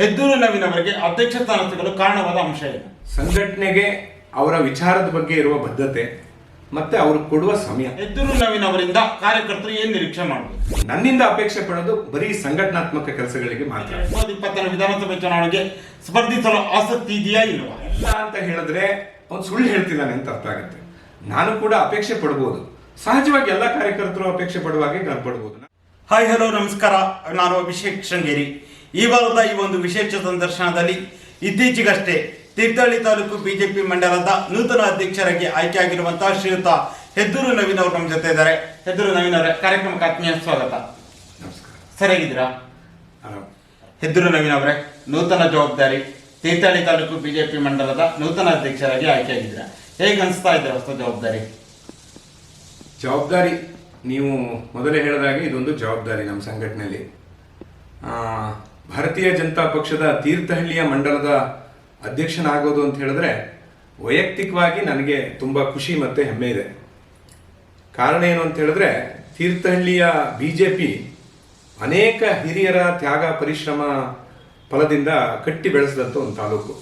ಹೆದ್ದೂರು ನವೀನವರಿಗೆ ಅಧ್ಯಕ್ಷ ಸ್ಥಾನ ಸಿಗಲು ಕಾರಣವಾದ ಅಂಶ ಏನು ಸಂಘಟನೆಗೆ ಅವರ ವಿಚಾರದ ಬಗ್ಗೆ ಇರುವ ಬದ್ಧತೆ ಮತ್ತೆ ಅವರು ಕೊಡುವ ಸಮಯ. ಹೆದ್ದೂರು ನವೀನ್ ಅವರಿಂದ ಕಾರ್ಯಕರ್ತರು ಏನ್ ನಿರೀಕ್ಷೆ ಮಾಡಬಹುದು ನನ್ನಿಂದ ಅಪೇಕ್ಷೆ ಪಡೋದು ಬರೀ ಸಂಘಟನಾತ್ಮಕ ಕೆಲಸಗಳಿಗೆ ಮಾತ್ರ. ಎರಡ್ ಸಾವಿರದ ಇಪ್ಪತ್ತರ ವಿಧಾನಸಭೆ ಚುನಾವಣೆಗೆ ಸ್ಪರ್ಧಿಸಲು ಆಸಕ್ತಿ ಇದೆಯಾ ಇಲ್ವಾ? ಇಲ್ಲ ಅಂತ ಹೇಳಿದ್ರೆ ಅವ್ನು ಸುಳ್ಳು ಹೇಳ್ತಿದ್ದಾನೆ ಅಂತ ಅರ್ಥ ಆಗುತ್ತೆ. ನಾನು ಕೂಡ ಅಪೇಕ್ಷೆ ಪಡ್ಬೋದು. ಸಹಜವಾಗಿ ಎಲ್ಲ ಕಾರ್ಯಕರ್ತರು ಅಪೇಕ್ಷೆ ಪಡುವಾಗೆ ನಾನು ಪಡ್ಬೋದು. ಹಾಯ್ ಹಲೋ ನಮಸ್ಕಾರ. ನಾನು ಅಭಿಷೇಕ್ ಶೃಂಗೇರಿ. ಈ ವಾರದ ಈ ಒಂದು ವಿಶೇಷ ಸಂದರ್ಶನದಲ್ಲಿ ಇತ್ತೀಚೆಗಷ್ಟೇ ತೀರ್ಥಹಳ್ಳಿ ತಾಲೂಕು ಬಿಜೆಪಿ ಮಂಡಲದ ನೂತನ ಅಧ್ಯಕ್ಷರಾಗಿ ಆಯ್ಕೆಯಾಗಿರುವಂತಹ ಶ್ರೀಯುತ ಹೆದ್ದೂರು ನವೀನ್ ಅವರು ನಮ್ಮ ಜೊತೆ ಇದ್ದಾರೆ. ಹೆದ್ದೂರು ನವೀನ್ ಅವರ ಕಾರ್ಯಕ್ರಮಕ್ಕೆ ಆತ್ಮೀಯ ಸ್ವಾಗತ. ನಮಸ್ಕಾರ ಸರಿಯಾಗಿದ್ದೀರಾ. ಹೆದ್ದೂರು ನವೀನ್ ಅವರೇ ನೂತನ ಜವಾಬ್ದಾರಿ ತೀರ್ಥಹಳ್ಳಿ ತಾಲೂಕು ಬಿಜೆಪಿ ಮಂಡಲದ ನೂತನ ಅಧ್ಯಕ್ಷರಾಗಿ ಆಯ್ಕೆಯಾಗಿದ್ದೀರಾ? ಹೇಗೆ ಅನಿಸ್ತಾ ಇದ್ದೀರಾ ಹೊಸ ಜವಾಬ್ದಾರಿ? ಜವಾಬ್ದಾರಿ ನೀವು ಮೊದಲೇ ಹೇಳಿದಾಗೆ ಇದೊಂದು ಜವಾಬ್ದಾರಿ ನಮ್ಮ ಸಂಘಟನೆಯಲ್ಲಿ. ಆ, ಭಾರತೀಯ ಜನತಾ ಪಕ್ಷದ ತೀರ್ಥಹಳ್ಳಿಯ ಮಂಡಲದ ಅಧ್ಯಕ್ಷನಾಗೋದು ಅಂತ ಹೇಳಿದ್ರೆ ವೈಯಕ್ತಿಕವಾಗಿ ನನಗೆ ತುಂಬ ಖುಷಿ ಮತ್ತು ಹೆಮ್ಮೆ ಇದೆ. ಕಾರಣ ಏನು ಅಂತ ಹೇಳಿದ್ರೆ ತೀರ್ಥಹಳ್ಳಿಯ ಬಿ ಜೆ ಪಿ ಅನೇಕ ಹಿರಿಯರ ತ್ಯಾಗ ಪರಿಶ್ರಮ ಫಲದಿಂದ ಕಟ್ಟಿ ಬೆಳೆಸಿದಂಥ ಒಂದು ತಾಲೂಕು.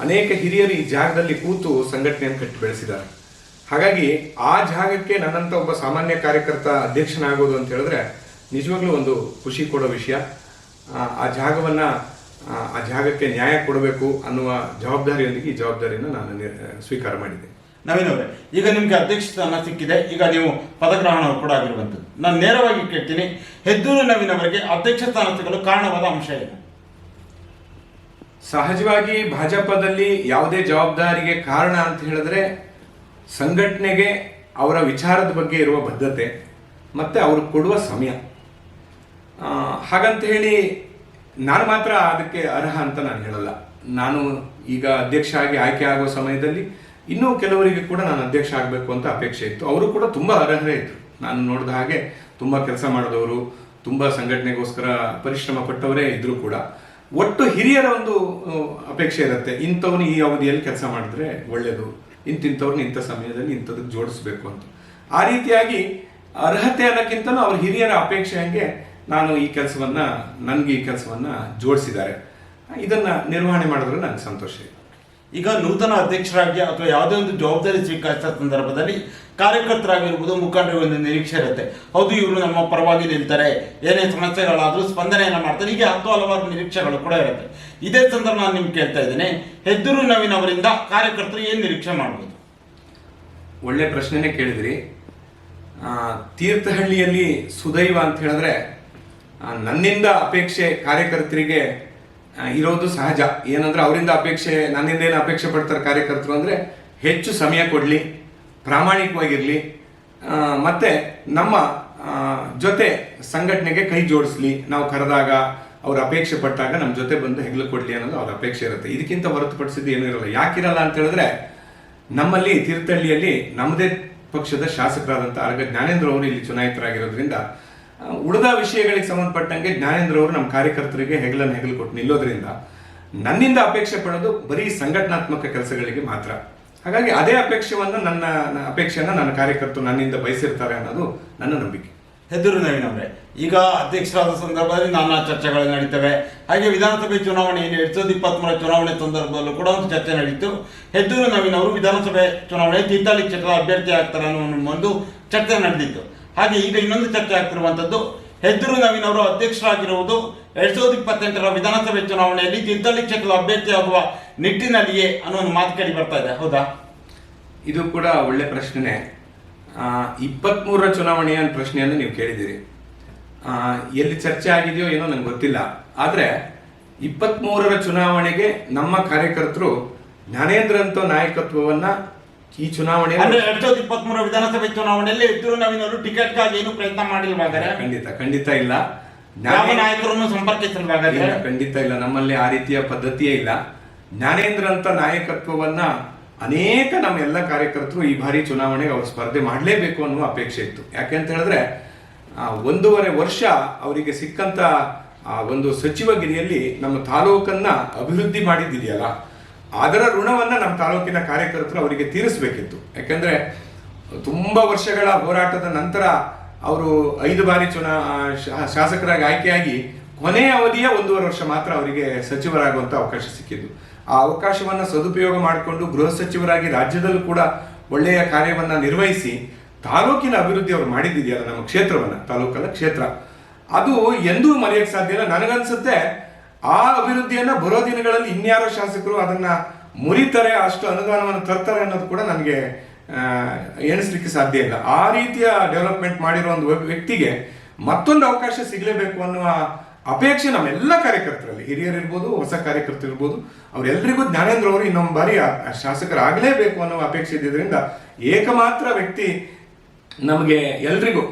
ಅನೇಕ ಹಿರಿಯರು ಈ ಜಾಗದಲ್ಲಿ ಕೂತು ಸಂಘಟನೆಯನ್ನು ಕಟ್ಟಿ ಬೆಳೆಸಿದ್ದಾರೆ. ಹಾಗಾಗಿ ಆ ಜಾಗಕ್ಕೆ ನನ್ನಂಥ ಒಬ್ಬ ಸಾಮಾನ್ಯ ಕಾರ್ಯಕರ್ತ ಅಧ್ಯಕ್ಷನಾಗೋದು ಅಂತ ಹೇಳಿದ್ರೆ ನಿಜವಾಗ್ಲೂ ಒಂದು ಖುಷಿ ಕೊಡೋ ವಿಷಯ. ಆ, ಜಾಗವನ್ನು ಆ, ಜಾಗಕ್ಕೆ ನ್ಯಾಯ ಕೊಡಬೇಕು ಅನ್ನುವ ಜವಾಬ್ದಾರಿಯೊಂದಿಗೆ ಈ ಜವಾಬ್ದಾರಿಯನ್ನು ನಾನು ಸ್ವೀಕಾರ ಮಾಡಿದೆ. ನವೀನ್ ಅವರೇ ಈಗ ನಿಮಗೆ ಅಧ್ಯಕ್ಷ ಸ್ಥಾನ ಸಿಕ್ಕಿದೆ. ಈಗ ನೀವು ಪದಗ್ರಹಣ ಕೂಡ ಆಗಿರುವಂಥದ್ದು. ನಾನು ನೇರವಾಗಿ ಕೇಳ್ತೀನಿ ಹೆದ್ದೂರು ನವೀನ್ ಅವರಿಗೆ ಅಧ್ಯಕ್ಷ ಸ್ಥಾನ ಸಿಗಲು ಕಾರಣವಾದ ಅಂಶ ಏನು? ಸಹಜವಾಗಿ ಭಾಜಪದಲ್ಲಿ ಯಾವುದೇ ಜವಾಬ್ದಾರಿಗೆ ಕಾರಣ ಅಂತ ಹೇಳಿದ್ರೆ ಸಂಘಟನೆಗೆ ಅವರ ವಿಚಾರದ ಬಗ್ಗೆ ಇರುವ ಬದ್ಧತೆ ಮತ್ತೆ ಅವರು ಕೊಡುವ ಸಮಯ. ಹಾಗಂತ ಹೇಳಿ ನಾನು ಮಾತ್ರ ಅದಕ್ಕೆ ಅರ್ಹ ಅಂತ ನಾನು ಹೇಳಲ್ಲ. ನಾನು ಈಗ ಅಧ್ಯಕ್ಷ ಆಗಿ ಆಯ್ಕೆ ಆಗುವ ಸಮಯದಲ್ಲಿ ಇನ್ನೂ ಕೆಲವರಿಗೆ ಕೂಡ ನಾನು ಅಧ್ಯಕ್ಷ ಆಗಬೇಕು ಅಂತ ಅಪೇಕ್ಷೆ ಇತ್ತು. ಅವರು ಕೂಡ ತುಂಬ ಅರ್ಹರೇ ಇದ್ದರು ನಾನು ನೋಡಿದ ಹಾಗೆ ತುಂಬ ಕೆಲಸ ಮಾಡಿದವರು, ತುಂಬ ಸಂಘಟನೆಗೋಸ್ಕರ ಪರಿಶ್ರಮ ಪಟ್ಟವರೇ ಇದ್ರು ಕೂಡ. ಒಟ್ಟು ಹಿರಿಯರ ಒಂದು ಅಪೇಕ್ಷೆ ಇರುತ್ತೆ. ಇಂಥವ್ನು ಈ ಅವಧಿಯಲ್ಲಿ ಕೆಲಸ ಮಾಡಿದ್ರೆ ಒಳ್ಳೆಯದು ಇಂತಿಂಥವ್ರನ್ನ ಇಂಥ ಸಮಯದಲ್ಲಿ ಇಂಥದಕ್ಕೆ ಜೋಡಿಸ್ಬೇಕು ಅಂತ. ಆ ರೀತಿಯಾಗಿ ಅರ್ಹತೆ ಅನ್ನೋಕ್ಕಿಂತಲೂ ಅವ್ರ ಹಿರಿಯರ ಅಪೇಕ್ಷೆ ಹಂಗೆ ನಾನು ಈ ಕೆಲಸವನ್ನು ನನಗೆ ಈ ಕೆಲಸವನ್ನು ಜೋಡಿಸಿದ್ದಾರೆ. ಇದನ್ನು ನಿರ್ವಹಣೆ ಮಾಡಿದ್ರೆ ನನಗೆ ಸಂತೋಷ ಇದೆ. ಈಗ ನೂತನ ಅಧ್ಯಕ್ಷರಾಗಿ ಅಥವಾ ಯಾವುದೇ ಒಂದು ಜವಾಬ್ದಾರಿ ಸ್ವೀಕರಿಸಿದ ಸಂದರ್ಭದಲ್ಲಿ ಕಾರ್ಯಕರ್ತರಾಗಿರ್ಬೋದು ಮುಖಂಡರಿಗೆ ಒಂದು ನಿರೀಕ್ಷೆ ಇರುತ್ತೆ. ಹೌದು ಇವರು ನಮ್ಮ ಪರವಾಗಿ ನಿಲ್ತಾರೆ. ಏನೇ ಸಮಸ್ಯೆಗಳಾದರೂ ಸ್ಪಂದನೆಯನ್ನು ಮಾಡ್ತಾರೆ. ಹೀಗೆ ಹತ್ತು ಹಲವಾರು ನಿರೀಕ್ಷೆಗಳು ಕೂಡ ಇರುತ್ತೆ. ಇದೇ ಸಂದರ್ಭ ನಾನು ನಿಮ್ಗೆ ಕೇಳ್ತಾ ಇದ್ದೇನೆ. ಹೆದ್ದೂರು ನವೀನ್ ಅವರಿಂದ ಕಾರ್ಯಕರ್ತರು ಏನು ನಿರೀಕ್ಷೆ ಮಾಡ್ಬೋದು? ಒಳ್ಳೆ ಪ್ರಶ್ನೆನೇ ಕೇಳಿದ್ರಿ. ತೀರ್ಥಹಳ್ಳಿಯಲ್ಲಿ ಸುದೈವ ಅಂತ ಹೇಳಿದ್ರೆ ನನ್ನಿಂದ ಅಪೇಕ್ಷೆ ಕಾರ್ಯಕರ್ತರಿಗೆ ಇರೋದು ಸಹಜ. ಏನಂದ್ರೆ ಅವರಿಂದ ಅಪೇಕ್ಷೆ, ನನ್ನಿಂದ ಏನು ಅಪೇಕ್ಷೆ ಪಡ್ತಾರೆ ಕಾರ್ಯಕರ್ತರು ಅಂದ್ರೆ ಹೆಚ್ಚು ಸಮಯ ಕೊಡಲಿ, ಪ್ರಾಮಾಣಿಕವಾಗಿರಲಿ ಮತ್ತೆ ನಮ್ಮ ಜೊತೆ ಸಂಘಟನೆಗೆ ಕೈ ಜೋಡಿಸ್ಲಿ. ನಾವು ಕರೆದಾಗ ಅವ್ರ ಅಪೇಕ್ಷೆ ಪಟ್ಟಾಗ ನಮ್ಮ ಜೊತೆ ಬಂದು ಹೆಗ್ಲು ಕೊಡ್ಲಿ ಅನ್ನೋದು ಅವ್ರ ಅಪೇಕ್ಷೆ ಇರುತ್ತೆ. ಇದಕ್ಕಿಂತ ಹೊರತುಪಡಿಸಿದ್ದು ಏನೂ ಇರಲ್ಲ. ಯಾಕಿರಲ್ಲ ಅಂತ ಹೇಳಿದ್ರೆ, ನಮ್ಮಲ್ಲಿ ತೀರ್ಥಹಳ್ಳಿಯಲ್ಲಿ ನಮ್ಮದೇ ಪಕ್ಷದ ಶಾಸಕರಾದಂಥ ಆರ್ಗ ಜ್ಞಾನೇಂದ್ರ ಅವರು ಇಲ್ಲಿ ಚುನಾಯಿತರಾಗಿರೋದ್ರಿಂದ ಉಳಿದ ವಿಷಯಗಳಿಗೆ ಸಂಬಂಧಪಟ್ಟಂಗೆ ಜ್ಞಾನೇಂದ್ರ ಅವರು ನಮ್ಮ ಕಾರ್ಯಕರ್ತರಿಗೆ ಹೆಗಲನ್ನು ಹೆಗಲು ಕೊಟ್ಟು ನಿಲ್ಲೋದ್ರಿಂದ ನನ್ನಿಂದ ಅಪೇಕ್ಷೆ ಪಡೋದು ಬರೀ ಸಂಘಟನಾತ್ಮಕ ಕೆಲಸಗಳಿಗೆ ಮಾತ್ರ. ಹಾಗಾಗಿ ಅದೇ ಅಪೇಕ್ಷೆಯನ್ನು ನನ್ನ ಅಪೇಕ್ಷೆಯನ್ನು ನನ್ನ ಕಾರ್ಯಕರ್ತರು ನನ್ನಿಂದ ಬಯಸಿರ್ತಾರೆ ಅನ್ನೋದು ನನ್ನ ನಂಬಿಕೆ. ಹೆದರು ನವೀನ್ ಅವರೇ. ಈಗ ಅಧ್ಯಕ್ಷರಾದ ಸಂದರ್ಭದಲ್ಲಿ ನಾನಾ ಚರ್ಚೆಗಳು ನಡೀತವೆ. ಹಾಗೆ ವಿಧಾನಸಭೆ ಚುನಾವಣೆ ಏನು ಎರಡ್ ಸಾವಿರದ ಇಪ್ಪತ್ತ್ಮೂರ ಚುನಾವಣೆ ಸಂದರ್ಭದಲ್ಲೂ ಕೂಡ ಒಂದು ಚರ್ಚೆ ನಡೀತು. ಹೆದ್ದೂರು ನವೀನ್ ಅವರು ವಿಧಾನಸಭೆ ಚುನಾವಣೆ ತೀರ್ಥಹಳ್ಳಿ ಕ್ಷೇತ್ರದ ಅಭ್ಯರ್ಥಿ ಆಗ್ತಾರೆ ಅನ್ನೋ ಒಂದು ಚರ್ಚೆ ನಡೆದಿತ್ತು. ಹಾಗೆ ಈಗ ಇನ್ನೊಂದು ಚರ್ಚೆ ಆಗ್ತಿರುವಂಥದ್ದು ನವೀನ್ ಅವರು ಅಧ್ಯಕ್ಷರಾಗಿರುವುದು ಎರಡ್ ಸಾವಿರದ ಇಪ್ಪತ್ತೆಂಟರ ವಿಧಾನಸಭೆ ಚುನಾವಣೆಯಲ್ಲಿ ತೀರ್ಥಹಳ್ಳಿ ಕ್ಷೇತ್ರದ ಅಭ್ಯರ್ಥಿಯಾಗುವ ನಿಟ್ಟಿನಲ್ಲಿಯೇ ಅನ್ನೋ ಒಂದು ಮಾತು ಕೇಳಿ ಬರ್ತಾ ಇದೆ. ಹೌದಾ? ಇದು ಕೂಡ ಒಳ್ಳೆ ಪ್ರಶ್ನೆ ಇಪ್ಪತ್ಮೂರರ ಚುನಾವಣೆಯ ಪ್ರಶ್ನೆಯನ್ನು ನೀವು ಕೇಳಿದ್ದೀರಿ. ಎಲ್ಲಿ ಚರ್ಚೆ ಆಗಿದೆಯೋ ಏನೋ ನಂಗೆ ಗೊತ್ತಿಲ್ಲ. ಆದರೆ ಇಪ್ಪತ್ಮೂರರ ಚುನಾವಣೆಗೆ ನಮ್ಮ ಕಾರ್ಯಕರ್ತರು ಜ್ಞಾನೇಂದ್ರ ಅಂತ ನಾಯಕತ್ವವನ್ನ ಈ ಚುನಾವಣೆ ಅಂದ್ರೆ ಎರಡ್ ಸಾವಿರದ ಇಪ್ಪತ್ಮೂರ ವಿಧಾನಸಭೆ ಚುನಾವಣೆಯಲ್ಲಿ ಇದ್ರು ನವೀನ್ ಅವರು ಟಿಕೆಟ್ಗಾಗಿ ಏನು ಪ್ರಯತ್ನ ಮಾಡಿಲ್ವಾಗಾರೆ ಖಂಡಿತ ಖಂಡಿತ ಇಲ್ಲ. ಯಾವ ಜ್ಞಾನೇ- ನಾಯಕರನ್ನು ಸಂಪರ್ಕಿಸಿಲ್ವಾಗಾದ್ರೆ ಇಲ್ಲ ಖಂಡಿತ ಇಲ್ಲ. ನಮ್ಮಲ್ಲಿ ಆ ರೀತಿಯ ಪದ್ಧತಿಯೇ ಇಲ್ಲ. ಜ್ಞಾನೇಂದ್ರ ಅಂತ ನಾಯಕತ್ವವನ್ನ ಅನೇಕ ನಮ್ಮ ಎಲ್ಲ ಕಾರ್ಯಕರ್ತರು ಈ ಬಾರಿ ಚುನಾವಣೆಗೆ ಅವರು ಸ್ಪರ್ಧೆ ಮಾಡಲೇಬೇಕು ಅನ್ನುವ ಅಪೇಕ್ಷೆ ಇತ್ತು. ಯಾಕೆಂತ ಹೇಳಿದ್ರೆ ಆ, ಒಂದೂವರೆ ವರ್ಷ ಅವರಿಗೆ ಸಿಕ್ಕಂತ ಆ ಒಂದು ಸಚಿವಗಿರಿಯಲ್ಲಿ ನಮ್ಮ ತಾಲೂಕನ್ನ ಅಭಿವೃದ್ಧಿ ಮಾಡಿದ್ದಿದೆಯಲ್ಲ? ಅದರ ಋಣವನ್ನ ನಮ್ಮ ತಾಲೂಕಿನ ಕಾರ್ಯಕರ್ತರು ಅವರಿಗೆ ತೀರಿಸಬೇಕಿತ್ತು. ಯಾಕೆಂದರೆ ತುಂಬಾ ವರ್ಷಗಳ ಹೋರಾಟದ ನಂತರ ಅವರು ಐದು ಬಾರಿ ಚುನಾ ಶಾಸಕರಾಗಿ ಆಯ್ಕೆಯಾಗಿ ಕೊನೆಯ ಅವಧಿಯ ಒಂದೂವರೆ ವರ್ಷ ಮಾತ್ರ ಅವರಿಗೆ ಸಚಿವರಾಗುವಂಥ ಅವಕಾಶ ಸಿಕ್ಕಿದ್ದು. ಆ ಅವಕಾಶವನ್ನ ಸದುಪಯೋಗ ಮಾಡಿಕೊಂಡು ಗೃಹ ಸಚಿವರಾಗಿ ರಾಜ್ಯದಲ್ಲೂ ಕೂಡ ಒಳ್ಳೆಯ ಕಾರ್ಯವನ್ನ ನಿರ್ವಹಿಸಿ ತಾಲೂಕಿನ ಅಭಿವೃದ್ಧಿ ಅವರು ಮಾಡಿದ್ದಿದೆಯಲ್ಲ ನಮ್ಮ ಕ್ಷೇತ್ರವನ್ನ, ತಾಲೂಕಲ್ಲ ಕ್ಷೇತ್ರ. ಅದು ಎಂದೂ ಮರೆಯಕ್ಕೆ ಸಾಧ್ಯ ಇಲ್ಲ. ನನಗನ್ಸುತ್ತೆ ಆ ಅಭಿವೃದ್ಧಿಯನ್ನ ಬರೋ ದಿನಗಳಲ್ಲಿ ಇನ್ಯಾರೋ ಶಾಸಕರು ಅದನ್ನ ಮುರಿತಾರೆ, ಅಷ್ಟು ಅನುದಾನವನ್ನು ತರ್ತಾರೆ ಅನ್ನೋದು ಕೂಡ ನನಗೆ ಎಣಿಸ್ಲಿಕ್ಕೆ ಸಾಧ್ಯ ಇಲ್ಲ. ಆ ರೀತಿಯ ಡೆವಲಪ್ಮೆಂಟ್ ಮಾಡಿರೋ ಒಂದು ವ್ಯಕ್ತಿಗೆ ಮತ್ತೊಂದು ಅವಕಾಶ ಸಿಗಲೇಬೇಕು ಅನ್ನುವ ಅಪೇಕ್ಷೆ ನಮ್ಮೆಲ್ಲ ಕಾರ್ಯಕರ್ತರಲ್ಲಿ. ಹಿರಿಯರಿರ್ಬೋದು ಹೊಸ ಕಾರ್ಯಕರ್ತರು ಇರ್ಬೋದು ಅವರೆಲ್ಲರಿಗೂ ಜ್ಞಾನೇಂದ್ರ ಅವರು ಇನ್ನೊಂದು ಬಾರಿ ಶಾಸಕರಾಗಲೇಬೇಕು ಅನ್ನೋ ಅಪೇಕ್ಷೆ ಇದ್ದಿದ್ದರಿಂದ ಏಕಮಾತ್ರ ವ್ಯಕ್ತಿ ನಮಗೆ ಎಲ್ರಿಗೂ,